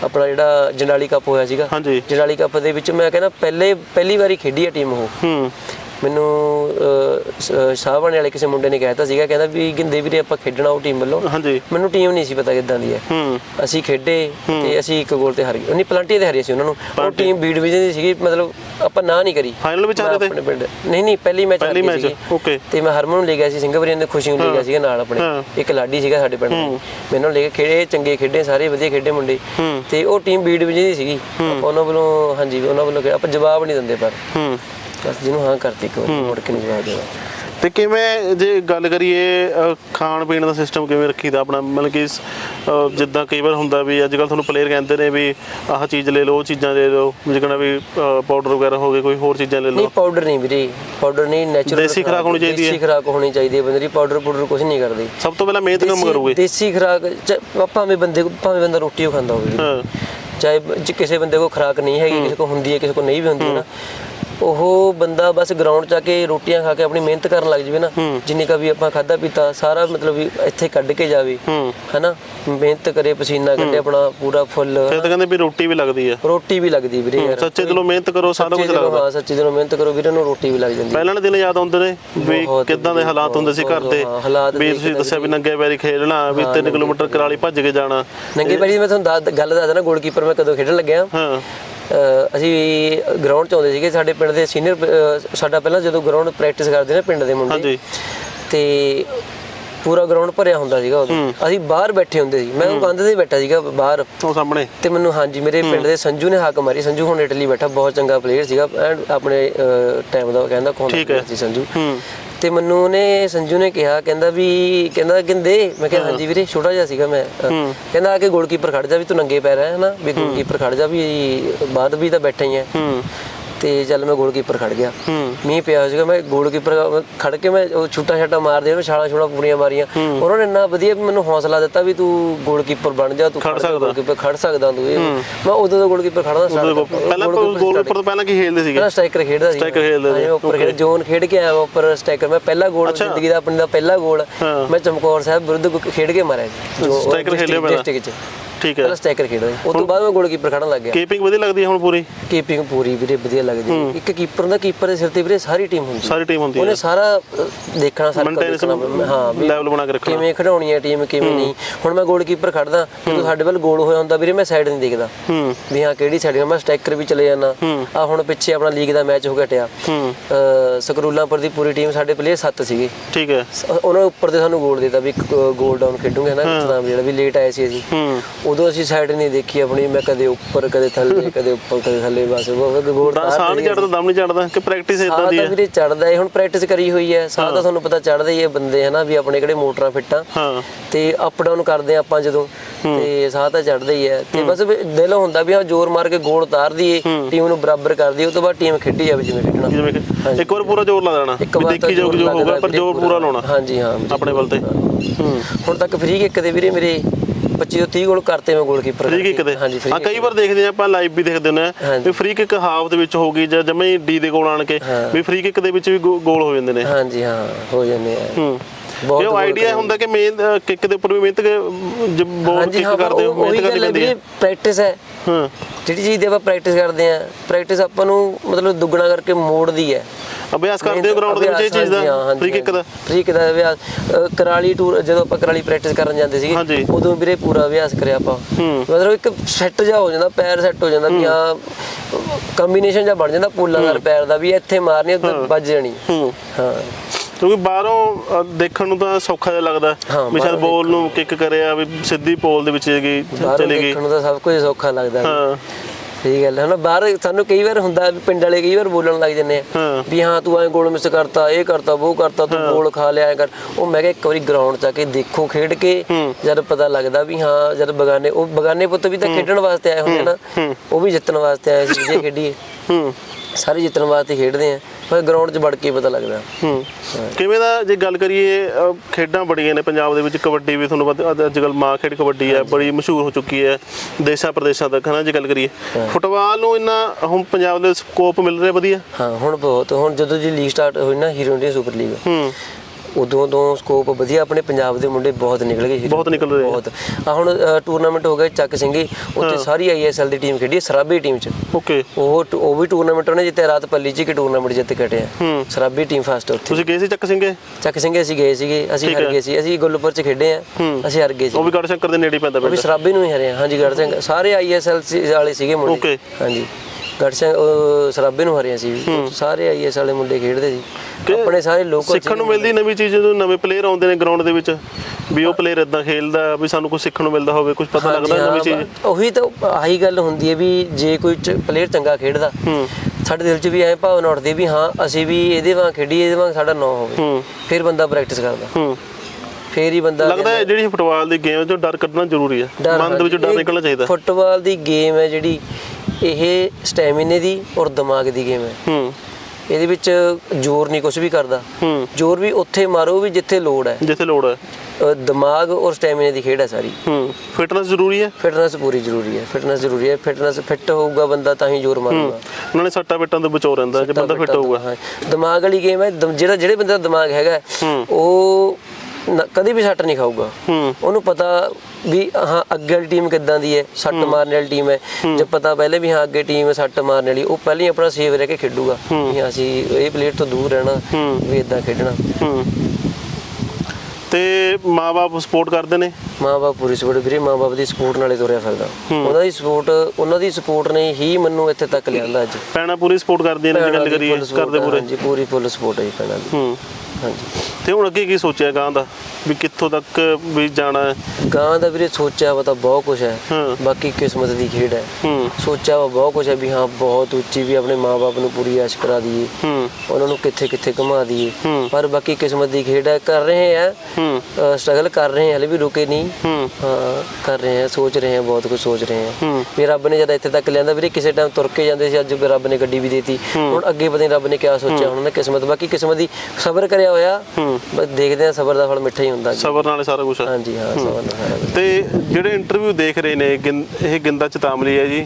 B: ਆਪਣਾ ਜਿਹੜਾ ਜੰਡਾਲੀ ਕੱਪ ਹੋਇਆ ਸੀਗਾ। ਜੰਡਾਲੀ ਕੱਪ ਦੇ ਵਿੱਚ ਮੈਂ ਕਹਿੰਦਾ ਪਹਿਲੇ ਪਹਿਲੀ ਵਾਰੀ ਖੇਡੀ ਆ ਟੀਮ ਉਹ।
A: ਹੂੰ।
B: ਮੈਨੂੰ ਸਾਹਬਾਨੇ ਵਾਲੇ ਕਿਸੇ ਮੁੰਡੇ ਨੇ ਕਹਿਤਾ ਸੀਗਾ ਕਹਿੰਦਾ ਵੀ ਗਿੰਦੇ ਵੀਰੇ ਆਪਾਂ ਖੇਡਣਾ ਉਹ ਟੀਮ ਵੱਲੋਂ।
A: ਹਾਂਜੀ।
B: ਮੈਨੂੰ ਟੀਮ ਨਹੀਂ ਸੀ ਪਤਾ ਕਿੱਦਾਂ ਦੀ ਹੈ। ਅਸੀਂ ਖੇਡੇ ਤੇ ਅਸੀਂ ਇੱਕ ਗੋਲ ਤੇ ਹਾਰ ਗਏ। ਨਹੀਂ ਪਲੰਟੀ ਤੇ ਹਾਰੇ ਸੀ ਉਹਨਾਂ ਨੂੰ। ਉਹ ਟੀਮ ਬੀ ਡਿਵੀਜ਼ਨ ਦੀ ਸੀਗੀ ਮਤਲਬ ਆਪਾਂ ਨਾ ਨਹੀਂ ਕਰੀ।
A: ਫਾਈਨਲ ਵਿੱਚ ਤੇ?
B: ਆਪਣੇ ਪਿੰਡ। ਨਹੀਂ ਨਹੀਂ ਪਹਿਲੀ ਮੈਚ
A: ਮੈਚ ਓਕੇ
B: ਤੇ ਮੈਂ ਹਰਮਨ ਨੂੰ ਲੈ ਗਿਆ ਸੀ ਸਿੰਗਾਪੁਰੀਆਂ ਦੇ ਖੁਸ਼ੀ ਨੂੰ ਲੈ ਗਿਆ ਸੀਗਾ ਨਾਲ ਆਪਣੇ। ਇੱਕ ਲਾਡੀ ਸੀਗਾ ਸਾਡੇ ਪਿੰਡ ਦਾ। ਮੈਨੂੰ ਲੈ ਕੇ ਖੇਡੇ ਚੰਗੇ ਖੇਡੇ ਸਾਰੇ ਵਧੀਆ ਖੇਡੇ ਮੁੰਡੇ। ਤੇ ਉਹ ਟੀਮ ਬੀ ਡਿਵੀਜ਼ਨ ਦੀ ਸੀਗੀ। ਉਹਨਾਂ ਵੱਲੋਂ ਹਾਂਜੀ ਉਹਨਾਂ ਵੱਲੋਂ ਆਪਾਂ ਜਵਾਬ ਨਹੀਂ ਦਿੰਦੇ ਪਰ। ਬਸ ਜਿਹਨੂੰ ਹਾਂ ਕਰਤੀ ਵਾਰੀ ਮੁੜ ਕੇ ਨਹੀਂ ਜਵਾਬ ਦੇਣਾ।
A: ਤੇ ਕਿਵੇਂ ਜੇ ਗੱਲ ਕਰੀਏ ਖਾਣ ਪੀਣ ਦਾ ਸਿਸਟਮ ਕਿਵੇਂ ਰੱਖੀਦਾ ਆਪਣਾ? ਮਤਲਬ ਕਿ ਸ- ਜਿੱਦਾਂ ਕਈ ਵਾਰ ਹੁੰਦਾ ਵੀ ਅੱਜ ਕੱਲ ਤੁਹਾਨੂੰ ਪਲੇਅਰ ਕਹਿੰਦੇ ਨੇ ਵੀ ਆਹ ਚੀਜ਼ ਲੈ ਲਓ ਉਹ ਚੀਜ਼ਾਂ ਲੈ ਲਓ ਜਿਕਣਾ ਵੀ ਪਾਊਡਰ ਵਗੈਰਾ ਹੋ ਗਏ ਕੋਈ ਹੋਰ ਚੀਜ਼ਾਂ ਲੈ
B: ਨਹੀਂ
A: ਲਓ
B: ਪਾਊਡਰ ਨਹੀਂ ਵੀਰੇ। ਪਾਊਡਰ ਨਹੀਂ ਨੈਚੁਰਲ
A: ਦੇਸੀ ਖੁਰਾਕ ਹੋਣੀ ਚਾਹੀਦੀ ਹੈ।
B: ਦੇਸੀ ਖੁਰਾਕ ਹੋਣੀ ਚਾਹੀਦੀ ਹੈ ਬੰਦੇ ਦੀ। ਪਾਊਡਰ ਪਾਊਡਰ ਕੁਝ ਨਹੀਂ ਕਰਦੇ।
A: ਸਭ ਤੋਂ ਪਹਿਲਾਂ ਮਿਹਨਤ ਕੰਮ
B: ਦੇਸੀ-
A: ਕਰੋਗੇ?
B: ਦੇਸੀ ਖੁਰਾਕ ਚ- ਭਾਵੇਂ ਬੰਦੇ ਕੋ ਭਾਵੇਂ ਬੰਦਾ ਰੋਟੀ ਓ ਖਾਂਦਾ ਹੋਵੇ।
A: ਹਾਂ।
B: ਚਾਹੇ ਬ- ਜੇ ਕਿਸੇ ਬੰਦੇ ਕੋ ਖੁਰਾਕ ਨਹੀਂ ਹੈਗੀ ਕਿਸੇ ਕੋ ਹੁੰਦੀ ਹੈ ਕਿਸੇ ਕੋ ਨਹੀਂ ਵੀ ਹੁੰਦੀ ਹੈ ਨਾ ਉਹ ਬੰਦਾ ਬਸ ਗਰਾਊਂਡ 'ਚ ਆ ਕੇ ਰੋਟੀਆਂ ਖਾ ਕੇ ਆਪਣੀ ਮਿਹਨਤ ਕਰਨ ਲੱਗ ਜਵੇ ਨਾ ਜਿੰਨੀ ਕਾ ਵੀ ਆਪਾਂ ਖਾਦਾ ਪੀਤਾ ਸਾਰਾ ਮਤਲਬ ਵੀ ਇੱਥੇ ਕੱਢ ਕੇ ਜਾਵੇ। ਹਨਾ? ਮਿਹਨਤ ਕਰੇ ਪਸੀਨਾ ਕੱਢੇ ਆਪਣਾ ਪੂਰਾ ਫੁੱਲ।
A: ਫਿਰ ਤਾਂ ਕਹਿੰਦੇ ਵੀ ਰੋਟੀ ਵੀ ਲੱਗਦੀ ਆ।
B: ਰੋਟੀ ਵੀ ਲੱਗਦੀ ਵੀਰੇ ਯਾਰ।
A: ਸੱਚੇ ਦਿਲੋਂ ਮਿਹਨਤ ਕਰੋ ਸਾਰਾ ਕੁਝ ਲੱਗਦਾ।
B: ਹਾਂ ਸੱਚੇ ਦਿਲੋਂ ਮਿਹਨਤ ਕਰੋ ਵੀਰੇ ਨੂੰ ਰੋਟੀ ਵੀ ਲੱਗ ਜਾਂਦੀ।
A: ਪਹਿਲਾਂ ਦੇ ਦਿਨ ਯਾਦ ਆਉਂਦੇ ਨੇ ਵੀ ਕਿੱਦਾਂ ਦੇ ਹਾਲਾਤ ਹੁੰਦੇ ਸੀ ਘਰ ਦੇ। ਵੀ ਤੁਸੀਂ ਦੱਸਿਆ ਵੀ ਨੰਗੇ ਪੈਰੀ ਖੇਡਣਾ ਵੀ 3 ਕਿਲੋਮੀਟਰ ਕਰਾਲੀ ਭੱਜ ਕੇ ਜਾਣਾ।
B: ਨੰਗੇ ਪੈਰੀ ਮੈਂ ਤੁਹਾਨੂੰ ਗੱਲ ਦੱਸਦਾ ਨਾ ਗੋਲਕੀਪਰ ਮੈਂ ਕਦੋਂ ਖੇਡਣ ਲੱਗਿਆ। ਅਸੀਂ ਗਰਾਊਂਡ 'ਚ ਆਉਂਦੇ ਸੀਗੇ ਸਾਡੇ ਪਿੰਡ ਦੇ ਸੀਨੀਅਰ ਸਾਡਾ ਪਹਿਲਾਂ ਜਦੋਂ ਗਰਾਊਂਡ ਪ੍ਰੈਕਟਿਸ ਕਰਦੇ ਨੇ ਪਿੰਡ ਦੇ ਮੁੰਡੇ
A: ਹਾਂਜੀ।
B: ਤੇ ਪੂਰਾ ਗਰਾਊਂਡ ਭਰਿਆ ਹੁੰਦਾ ਸੀਗਾ ਉਦੋਂ। ਅਸੀਂ ਬਾਹਰ ਬੈਠੇ ਹੁੰਦੇ ਸੀ। ਮੈਂ ਉਹ ਕੰਧ ਤੇ ਬੈਠਾ ਸੀਗਾ ਬਾਹਰ।
A: ਉਹ ਸਾਹਮਣੇ।
B: ਤੇ ਮੈਨੂੰ ਹਾਂਜੀ ਮੇਰੇ ਪਿੰਡ ਦੇ ਸੰਜੂ ਨੇ ਹਾਕ ਮਾਰੀ। ਸੰਜੂ ਹੁਣ ਇਟਲੀ ਬੈਠਾ ਬਹੁਤ ਚੰਗਾ ਪਲੇਅਰ ਸੀਗਾ। ਆਪਣੇ ਟਾਈਮ ਦਾ ਕਹਿੰਦਾ ਕੌਣ। ਸੀ ਸੰਜੂ?
A: ਹੂੰ।
B: ਤੇ ਮੈਨੂੰ ਉਹਨੇ ਸੰਜੂ ਨੇ ਕਿਹਾ ਕਹਿੰਦਾ ਵੀ ਕਹਿੰਦਾ ਕਹਿੰਦੇ ਮੈਂ ਕਿਹਾ ਹਾਂਜੀ ਵੀਰੇ ਛੋਟਾ ਜਿਹਾ ਸੀਗਾ ਮੈਂ। ਕਹਿੰਦਾ ਆ ਕੇ ਗੋਲਕੀਪਰ ਖੜ ਜਾ ਵੀ ਤੂੰ ਨੰਗੇ ਪੈਰ ਹੈ ਨਾ ਵੀ ਗੋਲਕੀਪਰ ਖੜ ਜਾ ਵੀ ਬਾਅਦ ਵੀ ਤਾਂ ਬੈਠਾ ਹੈ। ਹੂੰ। ਤੇ ਚੱਲ ਮੈਂ ਗੋਲਕੀਪਰ ਖੜ ਗਿਆ। ਮੀਂਹ ਪਿਆ ਸੀਗਾ ਮੈਂ ਗੋਲਕੀਪਰ ਖੜ ਕੇ ਮੈਂ ਉਹ ਛੁੱਟਾ ਛੱਟਾ ਮਾਰਦੇ ਮੈਂ ਛਾਲਾ ਛੋੜਾ ਪੂਰੀਆਂ ਮਾਰੀਆਂ। ਉਹਨਾਂ ਨੇ ਇੰਨਾ ਵਧੀਆ ਮੈਨੂੰ ਹੌਸਲਾ ਦਿੱਤਾ ਵੀ ਤੂੰ ਗੋਲਕੀਪਰ ਬਣ ਜਾ ਤੂੰ ਖੜ ਸਕਦਾ। ਗੋਲਕੀਪਰ ਖੜ ਸਕਦਾ ਤੂੰ ਇਹ। ਮੈਂ ਉਦੋਂ ਤੋਂ ਗੋਲਕੀਪਰ ਖੜਨਾ ਸਟਾਰਟ
A: ਪਹਿਲਾਂ ਗੋਲਕੀਪਰ ਤੋਂ ਪਹਿਲਾਂ ਕੀ ਖੇਡਦੇ ਸੀਗੇ?
B: ਪਹਿਲਾਂ ਸਟ੍ਰਾਈਕਰ ਖੇਡਦਾ ਸੀ।
A: Striker ਖੇਡਦੇ
B: ਮੈਂ ਉੱਪਰ ਖੇਡ ਜ਼ੋਨ ਖੇਡ ਕੇ ਆਇਆ ਉੱਪਰ ਸਟ੍ਰਾਈਕਰ ਮੈਂ ਪਹਿਲਾ ਗੋਲ ਜ਼ਿੰਦਗੀ ਦਾ ਆਪਣੀ ਦਾ ਪਹਿਲਾ ਗੋਲ। ਮੈਂ ਚਮਕੌਰ ਸਾਹਿਬ ਵਿਰੁੱਧ ਖੇਡ ਕੇ ਮਾਰਿਆ ਸੀ।
A: Striker ਖੇਡਿਆ ਪਹਿਲਾਂ। ਠੀਕ ਹੈ।
B: ਪਹਿਲਾਂ ਸਟ੍ਰਾਈਕਰ ਖੇਡਦਾ ਸੀ ਉਸ ਤੋਂ ਬਾਅਦ ਮੈਂ ਗੋਲਕੀਪਰ ਖੜਨ ਲੱਗ ਗਿਆ।
A: ਕੀਪਿੰਗ ਵਧੀਆ ਲੱਗਦੀ ਹੈ ਹੁਣ ਪੂਰੀ?
B: ਕੀਪਿੰਗ ਪੂਰੀ ਵੀਰੇ ਵਧੀਆ ਲੱਗਦੀ ਹੈ। ਇੱਕ ਕੀਪਰ ਦਾ ਕੀਪਰ ਦੇ ਸਿਰ ਤੇ ਵੀਰੇ ਸਾਰੀ ਟੀਮ ਹੁੰਦੀ ਹੈ।
A: ਸਾਰੀ ਟੀਮ ਹੁੰਦੀ ਹੈ।
B: ਉਹਨੇ ਸਾਰਾ ਅ, ਦੇਖਣਾ ਸਾਰਾ
A: Maintenance
B: ਦੇਖਣਾ। ਹਾਂ ਵੀ
A: ਲੈਵਲ ਬਣਾ ਕੇ ਰੱਖਣਾ।
B: ਕਿਵੇਂ ਖਿਡਾਉਣੀ ਹੈ ਟੀਮ ਕਿਵੇਂ ਨਹੀਂ। ਹੁਣ ਮੈਂ ਗੋਲਕੀਪਰ ਖੜਦਾ ਜਦੋਂ ਸਾਡੇ ਵੱਲ ਗੋਲ ਹੋਇਆ ਹੁੰਦਾ ਵੀਰੇ ਮੈਂ ਸਾਈਡ ਨਹੀਂ ਦੇਖਦਾ।
A: ਹੂੰ।
B: ਵੀ ਹਾਂ ਕਿਹੜੀ ਸਾਈਡ ਮੈਂ ਸਟ੍ਰਾਈਕਰ ਵੀ ਚਲੇ ਜਾਣਾ ਆ ਹੁਣ ਪਿੱਛੇ ਆਪਣਾ ਲੀਗ ਦਾ ਮੈਚ ਹੋ ਗਿਆ ਟਿਆ
A: ਹੂੰ।
B: ਅ, ਸਕਰੂਲਾਂਪੁਰ ਦੀ ਪੂਰੀ ਟੀਮ ਸਾਡੇ ਪਲੇਅਰ 7 ਸੀਗੇ।
A: ਠੀਕ ਹੈ।
B: ਸ- ਉਹਨਾਂ ਉੱਪਰ ਦੇ ਸਾਨੂੰ ਗੋਲ ਦਿੱਤਾ ਵੀ ਗੋਲ ਡਾਊਨ ਖੇਡੂਗੇ ਨਾ ਜਿਹੜਾ ਵੀ ਲੇਟ ਆਏ ਸੀ ਅਸੀਂ।
A: ਹੂੰ।
B: ਉਦੋਂ ਅਸੀਂ ਸਾਈਡ ਨਹੀਂ ਦੇਖੀ ਆਪਣੀ ਮੈਂ ਕਦੇ ਉੱਪਰ ਕਦੇ ਥੱਲੇ ਕਦੇ ਉੱਪਰ ਕਦੇ ਥੱਲੇ ਬਸ ਉਹ ਗੋਲ
A: ਤਾਂ ਸਾਹ ਨਹੀਂ ਚੜਦਾ ਦਮ ਨਹੀਂ ਚੜਦਾ ਕਿ ਪ੍ਰੈਕਟਿਸ ਇਦਾਂ
B: ਸਾਹ
A: ਦੀ
B: ਤਾਂ
A: ਹੈ?
B: ਵੀਰੇ ਚੜਦਾ ਹੈ ਹੁਣ ਪ੍ਰੈਕਟਿਸ ਕਰੀ ਹੋਈ ਹੈ। ਸਾਹ ਤਾਂ ਤੁਹਾਨੂੰ ਪਤਾ ਚੜਦਾ ਹੀ ਹੈ ਬੰਦੇ ਹਨਾ ਵੀ ਆਪਣੇ ਕਿਹੜੇ ਮੋਟਰਾਂ ਫਿੱਟਾਂ।
A: ਹਾਂ।
B: ਤੇ ਅਪ ਡਾਊਨ ਕਰਦੇ ਆਪਾਂ ਜਦੋਂ ਤੇ ਸਾਹ ਤਾਂ ਚੜਦਾ ਹੀ ਹੈ। ਤੇ ਬਸ ਦਿਲ ਹੁੰਦਾ ਵੀ ਹਾਂ ਜ਼ੋਰ ਮਾਰ ਕੇ ਗੋਲ ਉਤਾਰ ਦਈਏ ਟੀਮ ਨੂੰ ਬਰਾਬਰ ਕਰ ਦਈਏ ਉਸ ਤੋਂ ਬਾਅਦ ਟੀਮ ਖੇਡੀ ਜਾਵੇ ਜਿਵੇਂ ਖੇਡਣਾ।
A: ਇੱਕ ਵਾਰ ਪੂਰਾ ਜ਼ੋਰ ਲਾ ਦੇਣਾ ਵੀ ਦੇਖੀ ਜਾਊਗੀ ਜੋ ਹੋਊਗਾ ਪਰ ਜ਼ੋਰ ਪੂਰਾ ਲਾਉਣਾ
B: ਹਾਂਜੀ ਹਾਂ।
A: ਆਪਣੇ ਵੱਲ ਤੇ।
B: ਹੁਣ ਤੱਕ ਫ੍ਰੀ ਕਿੱਕ ਦੇ ਵੀਰੇ ਮੇਰੇ 25 ਤੋਂ 30 ਗੋਲ ਕਰਤੇ ਮੈਂ ਗੋਲਕੀਪਰ
A: ਫ੍ਰੀ ਕਿੱਕ ਦੇ
B: ਹਾਂਜੀ
A: ਹਾਂ ਕਈ ਵਾਰ ਦੇਖਦੇ ਆ ਆਪਾਂ ਲਾਈਵ ਵੀ ਦੇਖਦੇ ਹੁੰਦੇ ਆ
B: ਹਾਂਜੀ।
A: ਵੀ ਫ੍ਰੀ ਕਿੱਕ ਹਾਫ ਦੇ ਵਿੱਚ ਹੋਗੀ ਜਾਂ ਜਮੇ ਹੀ ਡੀ ਦੇ ਕੋਲ ਆਣ ਕੇ ਵੀ ਫ੍ਰੀ ਕਿੱਕ ਦੇ ਵਿੱਚ ਵੀ ਗੋਲ ਹੋ ਜਾਂਦੇ ਨੇ।
B: ਹਾਂਜੀ ਹਾਂ ਹੋ ਜਾਂਦੇ ਆ।
A: ਹੂੰ। ਇਹ ਆਈਡੀਆ ਹੁੰਦਾ ਕਿ ਮੇਨ ਕਿੱਕ ਦੇ ਉੱਪਰ ਵੀ ਮਿਹਨਤ ਜ ਬੋਲ ਕਿੱਕ
B: ਹਾਂ
A: ਕਰਦੇ ਹੋ ਮਿਹਨਤ ਕਰਨੀ
B: ਹੈ
A: ਪੈਂਦੀ ਹੈ।
B: ਪ੍ਰੈਕਟਿਸ ਹੈ।
A: ਹਾਂ।
B: ਜਿਹੜੀ ਚੀਜ਼ ਦੀ ਆਪਾਂ ਪ੍ਰੈਕਟਿਸ ਕਰਦੇ ਆ ਪ੍ਰੈਕਟਿਸ ਆਪਾਂ ਨੂੰ ਮਤਲਬ ਦੁੱਗਣਾ ਕਰਕੇ ਮੋੜਦੀ ਹੈ।
A: ਅਭਿਆਸ ਕਰਦੇ ਹੋ ਗਰਾਊਂਡ ਦੇ ਵਿੱਚ ਇਹ ਚੀਜ਼ ਦਾ ਫ੍ਰੀ ਕਿੱਕ ਦਾ?
B: ਫ੍ਰੀ ਕਿੱਕ ਦਾ ਅਭਿਆਸ। ਕਰਾਲੀ ਟੂਰ ਜਦੋਂ ਆਪਾਂ ਕਰਾਲੀ ਪ੍ਰੈਕਟਿਸ ਕਰਨ ਜਾਂਦੇ। ਸੀਗੇ ਉਦੋਂ ਵੀਰੇ ਪੂਰਾ ਅਭਿਆਸ ਕਰਿਆ ਆਪਾਂ।
A: ਹੂੰ।
B: ਮਤਲਬ ਇੱਕ ਸੈੱਟ ਜਾ ਹੋ ਜਾਂਦਾ ਪੈਰ ਸੈੱਟ ਹੋ ਜਾਂਦਾ ਵੀ ਆ ਕੰਬੀਨੇਸ਼ਨ ਜਿਹਾ ਬਣ ਜਾਂਦਾ ਪੋਲਾਦਾਰ ਪੈਰ ਦਾ ਵੀ ਇੱਥੇ ਮਾਰਨੀ ਉੱਧਰ ਵੱਜ ਜਾਣੀ।
A: ਹੂੰ।
B: ਹਾਂ।
A: ਕਿਉਂਕਿ ਬਾਹਰੋਂ ਅ, ਦੇਖਣ ਨੂੰ ਤਾਂ ਸੌਖਾ ਜਿਹਾ ਲੱਗਦਾ।
B: ਹਾਂ,
A: ਵੀ ਸ਼ਾਇਦ ਬੋਲ ਨੂੰ ਕਿੱਕ ਕਰਿਆ ਵੀ ਸਿੱਧੀ ਪੋਲ ਦੇ ਵਿੱਚ ਗਈ
B: ਬਾਹਰੋਂ
A: ਚਲੇ ਗਈ।
B: ਦੇਖਣ ਨੂੰ ਤਾਂ ਸਭ ਕੁਝ ਸੌਖਾ ਲੱਗਦਾ ਵੀ।
A: ਹਾਂ।
B: ਸਹੀ ਗੱਲ ਹੈ। ਨਾ ਬਾਹਰ ਸਾਨੂੰ ਕਈ ਵਾਰ ਹੁੰਦਾ ਵੀ ਪਿੰਡ ਵਾਲੇ ਕਈ ਵਾਰ ਬੋਲਣ ਲੱਗ ਜੰਨੇ ਆ। ਵੀ ਹਾਂ ਤੂੰ ਐ ਗੋਲ ਮਿਸ ਕਰਤਾ ਇਹ ਕਰਤਾ ਉਹ ਕਰਤਾ ਤੂੰ ਗੋਲ ਖਾ ਲਿਆ ਐ ਕਰ। ਉਹ ਮੈਂ ਕਿਹਾ ਇੱਕ ਵਾਰੀ ਗਰਾਊਂਡ 'ਚ ਆ ਕੇ ਦੇਖੋ ਖੇਡ ਕੇ ਜਦ ਪਤਾ ਲੱਗਦਾ ਵੀ ਹਾਂ ਜਦ ਬਗਾਨੇ ਉਹ ਬਗਾਨੇ ਪੁੱਤ ਵੀ ਤਾਂ ਖੇਡਣ ਵਾਸਤੇ ਆਏ ਹੁੰਦੇ ਨਾ। ਉਹ ਵੀ ਜਿੱਤਣ ਵਾਸਤੇ ਆਏ ਸੀ ਜੇ ਖੇਡੀਏ।
A: ਹੂੰ।
B: ਸਾਰੇ ਜਿੱਤਣ ਵਾਸਤੇ ਖੇਡਦੇ ਆ ਪਰ ਗਰਾਊਂਡ 'ਚ ਵੜ ਕੇ ਪਤਾ ਲੱਗਦਾ।
A: ਹੂੰ। ਕਿਵੇਂ ਦਾ ਜੇ ਗੱਲ ਕਰੀਏ ਖੇਡਾਂ ਬੜੀਆਂ ਨੇ ਪੰਜਾਬ ਦੇ ਵਿੱਚ ਕਬੱਡੀ ਵੀ ਤੁਹਾਨੂੰ ਪਤਾ ਅੱਜ ਕੱਲ ਮਾਂ ਖੇਡ ਕਬੱਡੀ ਹੈ ਬੜੀ ਮਸ਼ਹੂਰ ਹੋ ਚੁੱਕੀ ਹੈ ਦੇਸ਼ਾਂ ਪ੍ਰਦੇਸ਼ਾਂ ਤੱਕ ਹਨਾ ਜੇ ਗੱਲ ਕਰੀਏ। ਫੁੱਟਬਾਲ ਨੂੰ ਇੰਨਾ ਹੁਣ ਪੰਜਾਬ ਦੇ ਸਕੋਪ ਮਿਲ ਰਿਹਾ ਵਧੀਆ?
B: ਹਾਂ ਹੁਣ ਬਹੁਤ ਹੁਣ ਜਦੋਂ ਜੀ ਲੀਗ ਸਟਾਰਟ ਹੋਈ ਨਾ ਹੀਰੋ ਇੰਡੀਆ ਸੁਪਰ ਲੀਗ
A: ਹੂੰ।
B: ਉਦੋਂ ਤੋਂ ਸਕੋਪ ਵਧੀਆ ਆਪਣੇ ਪੰਜਾਬ ਦੇ ਮੁੰਡੇ ਬਹੁਤ ਨਿਕਲ ਗਏ
A: ਬਹੁਤ ਨਿਕਲ ਰਹੇ ਆ।
B: ਬਹੁਤ। ਆ ਹੁਣ ਟੂਰਨਾਮੈਂਟ ਹੋ ਗਿਆ ਚੱਕ ਸਿੰਘੀ ਉੱਥੇ ਸਾਰੀ ਆਈਐਸਐਲ ਦੀ ਟੀਮ ਖੇਡੀ ਹੈ, ਸਰਾਬੀ ਟੀਮ ਚ।
A: ਓਕੇ
B: ਉਹ ਟ- ਉਹ ਵੀ ਟੂਰਨਾਮੈਂਟ ਉਹਨੇ ਜਿੱਤੇ ਰਾਤ ਪੱਲੀ ਚ ਕਿ ਟੂਰਨਾਮੈਂਟ ਜਿੱਤ ਕੇ
A: ਹੂੰ।
B: ਸਰਾਬੀ ਟੀਮ ਫਸਟ ਉੱਥੇ।
A: ਤੁਸੀਂ ਗਏ ਸੀ ਚੱਕ ਸਿੰਘੇ?
B: ਚੱਕ ਸਿੰਘੇ ਅਸੀਂ ਗਏ ਸੀਗੇ ਅਸੀਂ
A: ਠੀਕ
B: ਹਾਰ। ਗਏ ਸੀ ਅਸੀਂ ਗੁੱਲਪੁਰ ਚ ਖੇਡੇ ਆ। ਅਸੀਂ ਹਾਰ ਗਏ ਸੀ
A: ਉਹ ਵੀ ਗੜ ਸ਼ੰਕਰ ਦੇ ਨੇੜੇ ਹੀ ਪੈਂਦਾ
B: ਉਹ ਵੀ
A: ਪਿੰਡ।
B: ਸਰਾਬੀ ਨੂੰ ਹੀ ਹਰੇ ਆ। ਹਾਂਜੀ ਗੜ ਸਿੰਘ ਸਾਰੇ ਆਈਐਸਐਲ ਵਾਲੇ ਸੀਗੇ ਮੁੰਡੇ।
A: Okay।
B: ਹਾਂਜੀ। ਗੜ ਸਿੰਘ ਉਹ ਸਰਾਬੀ ਨੂੰ ਹਰੇ ਸੀ ਸਾਰੇ ਆਈਐਸ ਵਾਲੇ ਮੁੰਡੇ ਖੇਡਦੇ ਸੀ। ਆਪਣੇ ਸਾਰੇ ਲੋਕਲ
A: ਸਿੱਖਣ ਨੂੰ ਮਿਲਦੀ ਨਵੀਂ ਚੀਜ਼ ਜਦੋਂ ਨਵੇਂ ਪਲੇਅਰ ਆਉਂਦੇ ਨੇ ਗਰਾਊਂਡ ਦੇ ਵਿੱਚ ਵੀ ਉਹ ਪਲੇਅਰ ਇਦਾਂ ਖੇਲਦਾ ਵੀ ਸਾਨੂੰ ਕੁਝ ਸਿੱਖਣ ਨੂੰ ਮਿਲਦਾ ਹੋਵੇ ਕੁਝ ਪਤਾ ਲੱਗਦਾ ਨਵੀਂ ਚੀਜ਼।
B: ਉਹੀ ਤਾਂ ਆਹੀ ਗੱਲ ਹੁੰਦੀ ਹੈ ਵੀ ਜੇ ਕੋਈ ਪਲੇਅਰ ਚੰਗਾ ਖੇਡਦਾ ਸਾਡੇ ਦਿਲ 'ਚ ਵੀ ਐ ਭਾਵਨਾ ਉੱਠਦੀ ਵੀ ਹਾਂ ਅਸੀਂ ਵੀ ਇਹਦੇ ਵਾਂਗ ਖੇਡੀਏ ਇਹਦੇ ਵਾਂਗ ਸਾਡਾ ਨਾਂ ਹੋਵੇ। ਫਿਰ ਬੰਦਾ ਪ੍ਰੈਕਟਿਸ ਕਰਦਾ। ਫਿਰ ਹੀ ਬੰਦਾ
A: ਲੱਗਦਾ ਹੈ ਜਿਹੜੀ ਫੁੱਟਬਾਲ ਦੀ ਗੇਮ ਚੋਂ ਡਰ ਕੱਢਣਾ ਜ਼ਰੂਰੀ ਹੈ। ਮਨ ਦੇ ਵਿੱਚੋਂ ਡਰ ਨਿਕਲਣਾ ਚਾਹੀਦਾ।
B: ਫੁੱਟਬਾਲ ਦੀ ਗੇਮ ਹੈ ਜਿਹੜੀ ਇਹ ਸਟੈਮਿਨੇ ਦੀ ਔਰ ਦਿਮਾਗ ਦੀ ਗੇਮ ਹੈ।
A: ਹੂੰ।
B: ਇਹਦੇ ਵਿੱਚ ਜ਼ੋਰ ਨਹੀਂ ਕੁਝ ਵੀ ਕਰਦਾ।
A: ਹੂੰ।
B: ਜ਼ੋਰ ਵੀ ਉੱਥੇ ਮਾਰੋ ਵੀ ਜਿੱਥੇ ਲੋੜ ਹੈ।
A: ਜਿੱਥੇ ਲੋੜ ਹੈ।
B: ਦਿਮਾਗ ਔਰ ਸਟੈਮਿਨੇ ਦੀ ਖੇਡ ਹੈ ਸਾਰੀ।
A: ਹੂੰ। ਫਿਟਨੈਸ ਜ਼ਰੂਰੀ ਹੈ?
B: ਫਿਟਨੈਸ ਪੂਰੀ ਜ਼ਰੂਰੀ ਹੈ ਫਿਟਨੈਸ ਜ਼ਰੂਰੀ ਹੈ। ਫਿਟਨੈਸ ਫਿੱਟ ਹੋਊਗਾ ਬੰਦਾ ਤਾਂ ਹੀ ਜ਼ੋਰ ਮਾਰੂਗਾ।
A: ਨਾਲੇ ਸੱਟਾ ਪਿੱਟਾਂ ਤੋਂ ਬਚਾਓ ਰਹਿੰਦਾ ਜੇ ਬੰਦਾ ਫਿੱਟ ਹੋਊਗਾ।
B: ਦਿਮਾਗ ਵਾਲੀ ਗੇਮ ਹੈ ਜਿਹੜਾ ਜਿਹੜੇ ਬੰਦੇ ਦਾ ਦਿਮਾਗ ਹੈਗਾ ਉਹ ਕਦੇ ਵੀ ਸੱਟ ਨਹੀਂ ਖਾਊਗਾ। ਉਹਨੂੰ ਪਤਾ ਵੀ ਹਾਂ ਅੱਗੇ ਵਾਲੀ ਟੀਮ ਕਿੱਦਾਂ ਦੀ ਹੈ? ਸੱਟ ਮਾਰਨ ਵਾਲੀ ਟੀਮ ਹੈ। ਜੇ ਪਤਾ ਪਹਿਲੇ ਵੀ ਹਾਂ ਅੱਗੇ ਟੀਮ ਸੱਟ ਮਾਰਨ ਵਾਲੀ ਉਹ ਪਹਿਲਾਂ ਹੀ ਆਪਣਾ ਸੇਵ ਰਹਿ ਕੇ ਖੇਡੂਗਾ। ਵੀ ਹਾਂ ਅਸੀਂ ਇਹ ਪਲੇਅਰ ਤੋਂ ਦੂਰ ਰਹਿਣਾ ਵੀ ਇਦਾਂ ਖੇਡਣਾ।
A: ਹੂੰ। ਤੇ ਮਾਪੇ ਸਪੋਰਟ ਕਰਦੇ ਨੇ?
B: ਮਾਂ-ਬਾਪ ਪੂਰੀ ਸਪੋਰਟ ਵੀਰੇ ਮਾਂ-ਬਾਪ ਦੀ ਸਪੋਰਟ ਨਾਲੇ ਤੁਰਿਆ ਫਿਰਦਾ। ਉਹਨਾਂ ਦੀ ਸਪੋਰਟ ਉਹਨਾਂ ਦੀ ਸਪੋਰਟ ਨੇ ਹੀ ਮੈਨੂੰ ਇੱਥੇ ਤੱਕ ਲਿਆਂਦਾ ਅੱਜ।
A: ਪੈਣਾ ਪੂਰੀ ਸਪੋਰਟ ਕਰਦੀਆਂ ਨੇ ਜੇ ਗੱਲ ਕਰੀਏ ਕਰਦੇ
B: ਹੈ,
A: ਪੂਰੇ?
B: ਹਾਂਜੀ ਪੂਰੀ ਫੁੱਲ ਸਪੋਰਟ ਹੈ ਦੀ।
A: ਹੂੰ।
B: ਹਾਂਜੀ।
A: ਤੇ ਹੁਣ ਅੱਗੇ ਕੀ ਸੋਚਿਆ ਗਾਂ ਦਾ? ਵੀ ਕਿੱਥੋਂ ਤੱਕ ਵੀ ਜਾਣਾ ਹੈ?
B: ਗਾਂ ਦਾ ਵੀਰੇ ਸੋਚਿਆ ਵਾ ਤਾਂ ਬਹੁਤ ਕੁਝ ਹੈ।
A: ਹਾਂ।
B: ਬਾਕੀ ਕਿਸਮਤ ਦੀ ਖੇਡ ਹੈ।
A: ਹੂੰ।
B: ਸੋਚਿਆ ਵਾ ਬਹੁਤ ਕੁਝ ਹੈ ਵੀ ਹਾਂ ਬਹੁਤ ਉੱਚੀ ਵੀ ਆਪਣੇ ਮਾਪੇ ਨੂੰ ਪੂਰੀ ਐਸ਼ ਕਰਾ ਦਈਏ।
A: ਹੂੰ।
B: ਉਹਨਾਂ ਨੂੰ ਕਿੱਥੇ ਕਿੱਥੇ ਘੁਮਾ ਦਈਏ।
A: ਹੂੰ।
B: ਪਰ ਬਾਕੀ ਕਿਸਮਤ ਦੀ ਖੇਡ ਹੈ ਕਰ ਰਹੇ ਆ
A: ਹੂੰ।
B: ਸਟਰਗਲ ਕਰ ਰਹੇ ਹਾਂ ਹਲੇ ਵੀ ਰੁਕੇ ਨਹੀਂ।
A: ਹੂੰ।
B: ਹਾਂ ਕਰ ਰਹੇ ਹਾਂ ਸੋਚ ਰਹੇ ਹਾਂ ਬਹੁਤ ਕੁਝ ਸੋਚ ਰਹੇ ਹਾਂ।
A: ਹੂੰ।
B: ਵੀ ਰੱਬ ਨੇ ਜਦ ਇੱਥੇ ਤੱਕ ਲਿਆਂਦਾ ਵੀਰੇ ਕਿਸੇ ਟਾਈਮ ਤੁਰ ਕੇ ਜਾਂਦੇ ਸੀ ਅੱਜ ਵੀ ਰੱਬ ਨੇ ਗੱਡੀ ਵੀ ਦੇਤੀ। ਹੁਣ ਅੱਗੇ ਪਤਾ ਨਹੀਂ ਰੱਬ ਨੇ ਕਿਆ ਸੋਚਿਆ ਹੁਣ ਨਾ ਕਿਸਮਤ ਬਾਕੀ ਕਿਸਮਤ ਦੀ ਸਬਰ ਕਰਿਆ ਹੋਇਆ।
A: ਹੂੰ।
B: ਬਸ ਦੇਖਦੇ ਆ ਸਬਰ ਦਾ ਫਲ ਮਿੱਠਾ ਹੀ ਹੁੰਦਾ। ਅੱਗੇ।
A: ਸਬਰ ਨਾਲ ਸਾਰਾ ਕੁਝ
B: ਹਾਂਜੀ ਹਾਂ ਸਬਰ ਦਾ ਸਾਰਾ
A: ਤੇ ਜਿਹੜੇ ਇੰਟਰਵਿਊ ਦੇਖ ਰਹੇ ਨੇ ਗਿੰ- ਇਹ ਗਿੰਦਾ ਚਤਾਮਲੀ ਹੈ ਜੀ।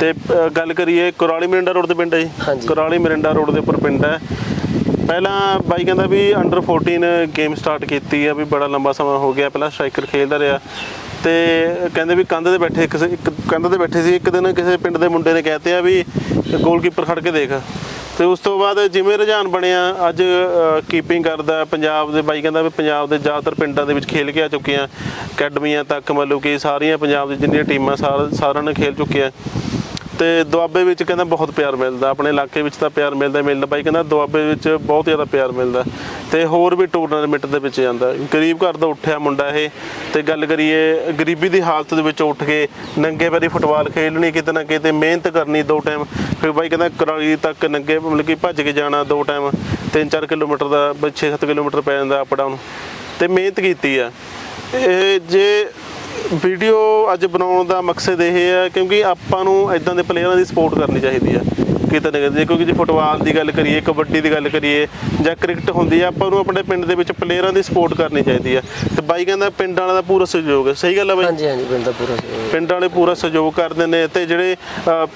A: ਤੇ ਅ, ਗੱਲ ਕਰੀਏ ਕੁਰਾਲੀ ਮਿਰਿੰਡਾ ਰੋਡ ਤੇ ਪਿੰਡ ਹੈ ਜੀ।
B: ਹਾਂਜੀ।
A: ਕੁਰਾਲੀ ਮਿਰਿੰਡਾ ਰੋਡ ਦੇ ਉੱਪਰ ਪਿੰਡ ਹੈ। ਪਹਿਲਾਂ ਬਾਈ ਕਹਿੰਦਾ ਵੀ ਅੰਡਰ 14 ਗੇਮ ਸਟਾਰਟ ਕੀਤੀ ਹੈ ਵੀ ਬੜਾ ਲੰਬਾ ਸਮਾਂ ਹੋ ਗਿਆ। ਪਹਿਲਾਂ ਸਟ੍ਰਾਈਕਰ ਖੇਡਦਾ ਰਿਹਾ। ਤੇ ਕਹਿੰਦੇ ਵੀ ਕੰਧ ਤੇ ਬੈਠੇ ਕਿਸੇ ਇੱਕ ਕੰਧ ਤੇ ਬੈਠੇ ਸੀ। ਇੱਕ ਦਿਨ ਕਿਸੇ ਪਿੰਡ ਦੇ ਮੁੰਡੇ ਨੇ ਕਹਿਤੇ ਆ ਵੀ ਗੋਲਕੀਪਰ ਖੜ ਕੇ ਦੇਖ। ਤੇ ਉਸ ਤੋਂ ਬਾਅਦ ਜਿਵੇਂ ਰੁਝਾਨ ਬਣਿਆ, ਅੱਜ ਕੀਪਿੰਗ ਕਰਦਾ ਪੰਜਾਬ ਦੇ ਬਾਈ ਕਹਿੰਦਾ ਵੀ ਪੰਜਾਬ ਦੇ ਜ਼ਿਆਦਾਤਰ ਪਿੰਡਾਂ ਦੇ ਵਿੱਚ ਖੇਲ ਕੇ ਆ ਚੁੱਕੇ ਆ। ਅਕੈਡਮੀਆਂ ਤੱਕ ਮਤਲਬ ਕਿ ਸਾਰੀਆਂ ਪੰਜਾਬ ਦੀ ਜਿੰਨੀਆਂ ਟੀਮਾਂ ਸਾਰ- ਸਾਰਿਆਂ ਨੇ ਖੇਲ ਚੁੱਕੇ ਆ। ਤੇ ਦੁਆਬੇ ਵਿੱਚ ਕਹਿੰਦਾ ਬਹੁਤ ਪਿਆਰ ਮਿਲਦਾ, ਆਪਣੇ ਇਲਾਕੇ ਵਿੱਚ ਤਾਂ ਪਿਆਰ ਮਿਲਦਾ ਹੀ ਮਿਲਦਾ ਬਾਈ ਕਹਿੰਦਾ ਦੁਆਬੇ ਵਿੱਚ ਬਹੁਤ ਜ਼ਿਆਦਾ ਪਿਆਰ ਮਿਲਦਾ। ਤੇ ਹੋਰ ਵੀ ਟੂਰਨਾਮੈਂਟ ਦੇ ਵਿੱਚ ਜਾਂਦਾ। ਗਰੀਬ ਘਰ ਦਾ ਉੱਠਿਆ ਮੁੰਡਾ ਇਹ, ਤੇ ਗੱਲ ਕਰੀਏ ਗਰੀਬੀ ਦੀ ਹਾਲਤ ਦੇ ਵਿੱਚ ਉੱਠ ਕੇ ਨੰਗੇ ਪੈਰੀ ਫੁੱਟਬਾਲ ਖੇਡਣੀ ਕਿਤੇ ਨਾ ਕਿਤੇ ਮਿਹਨਤ ਕਰਨੀ ਦੋ ਟਾਈਮ ਫਿਰ ਬਾਈ ਕਹਿੰਦਾ ਕਰਾਲੀ ਤੱਕ ਨੰਗੇ, ਮਤਲਬ ਕਿ ਭੱਜ ਕੇ ਜਾਣਾ ਦੋ ਟਾਈਮ 3-4 ਕਿਲੋਮੀਟਰ ਦਾ 6-7 ਕਿਲੋਮੀਟਰ ਪੈ ਜਾਂਦਾ ਅਪ ਡਾਊਨ ਤੇ ਮਿਹਨਤ ਕੀਤੀ ਆ। ਇਹ ਜੇ ਵੀਡੀਓ ਅੱਜ ਬਣਾਉਣ ਦਾ ਮਕਸਦ ਇਹ ਹੈ ਕਿਉਂਕਿ ਆਪਾਂ ਨੂੰ ਇਦਾਂ ਦੇ ਪਲੇਅਰਾਂ ਦੀ ਸਪੋਰਟ ਕਰਨੀ ਚਾਹੀਦੀ ਹੈ। ਕਿਤੇ ਨਾ ਕਿਤੇ ਕਿਉਂਕਿ ਜੇ ਫੁੱਟਬਾਲ ਦੀ ਗੱਲ ਕਰੀਏ ਕਬੱਡੀ ਦੀ ਗੱਲ ਕਰੀਏ ਜਾਂ ਕ੍ਰਿਕਟ ਹੁੰਦੀ ਹੈ ਆਪਾਂ ਨੂੰ ਆਪਣੇ ਪਿੰਡ ਦੇ ਵਿੱਚ ਪਲੇਅਰਾਂ ਦੀ ਸਪੋਰਟ ਕਰਨੀ ਚਾਹੀਦੀ ਹੈ ਤੇ ਬਾਈ ਕਹਿੰਦਾ ਪਿੰਡ ਵਾਲਿਆਂ ਦਾ ਪੂਰਾ ਸਹਿਯੋਗ ਹੈ ਸਹੀ ਗੱਲ ਹੈ ਬਾਈ?
B: ਹਾਂਜੀ ਹਾਂਜੀ ਪਿੰਡ ਦਾ ਪੂਰਾ ਸਹਿਯੋਗ।
A: ਪਿੰਡ ਵਾਲੇ ਪੂਰਾ ਸਹਿਯੋਗ ਕਰਦੇ ਨੇ ਤੇ ਜਿਹੜੇ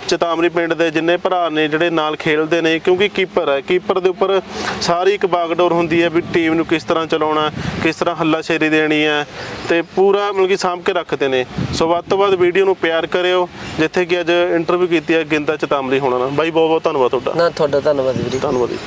A: ਚਤਾਮਰੀ ਪਿੰਡ ਦੇ ਜਿੰਨੇ ਭਰਾ ਨੇ ਜਿਹੜੇ ਨਾਲ ਖੇਡਦੇ ਨੇ ਕਿਉਂਕਿ ਕੀਪਰ ਹੈ ਕੀਪਰ ਦੇ ਉੱਪਰ ਸਾਰੀ ਇੱਕ ਬਾਗਡੋਰ ਹੁੰਦੀ ਹੈ ਵੀ ਟੀਮ ਨੂੰ ਕਿਸ ਤਰ੍ਹਾਂ ਚਲਾਉਣਾ ਕਿਸ ਤਰ੍ਹਾਂ ਹੱਲਾਸ਼ੇਰੀ ਦੇਣੀ ਹੈ ਤੇ ਪੂਰਾ ਮਤਲਬ ਕਿ ਸਾਂਭ ਕੇ ਰੱਖਦੇ ਨੇ। ਸੋ ਵੱਧ ਤੋਂ ਵੱਧ ਵੀਡੀਓ ਨੂੰ ਪਿਆਰ ਕਰਿਓ। ਜਿੱਥੇ ਕਿ ਅੱਜ ਇੰਟਰਵਿਊ ਕੀਤੀ ਹੈ ਗਿੰਦਾ ਚਤਾਮਰੀ ਹੋਣਾ ਬਾਈ ਬਹੁਤ ਬਹੁਤ ਧੰਨਵਾਦ ਤੁਹਾਡਾ।
B: ਨਾ ਤੁਹਾਡਾ ਧੰਨਵਾਦ ਵੀਰੇ।
A: ਧੰਨਵਾਦ ਜੀ।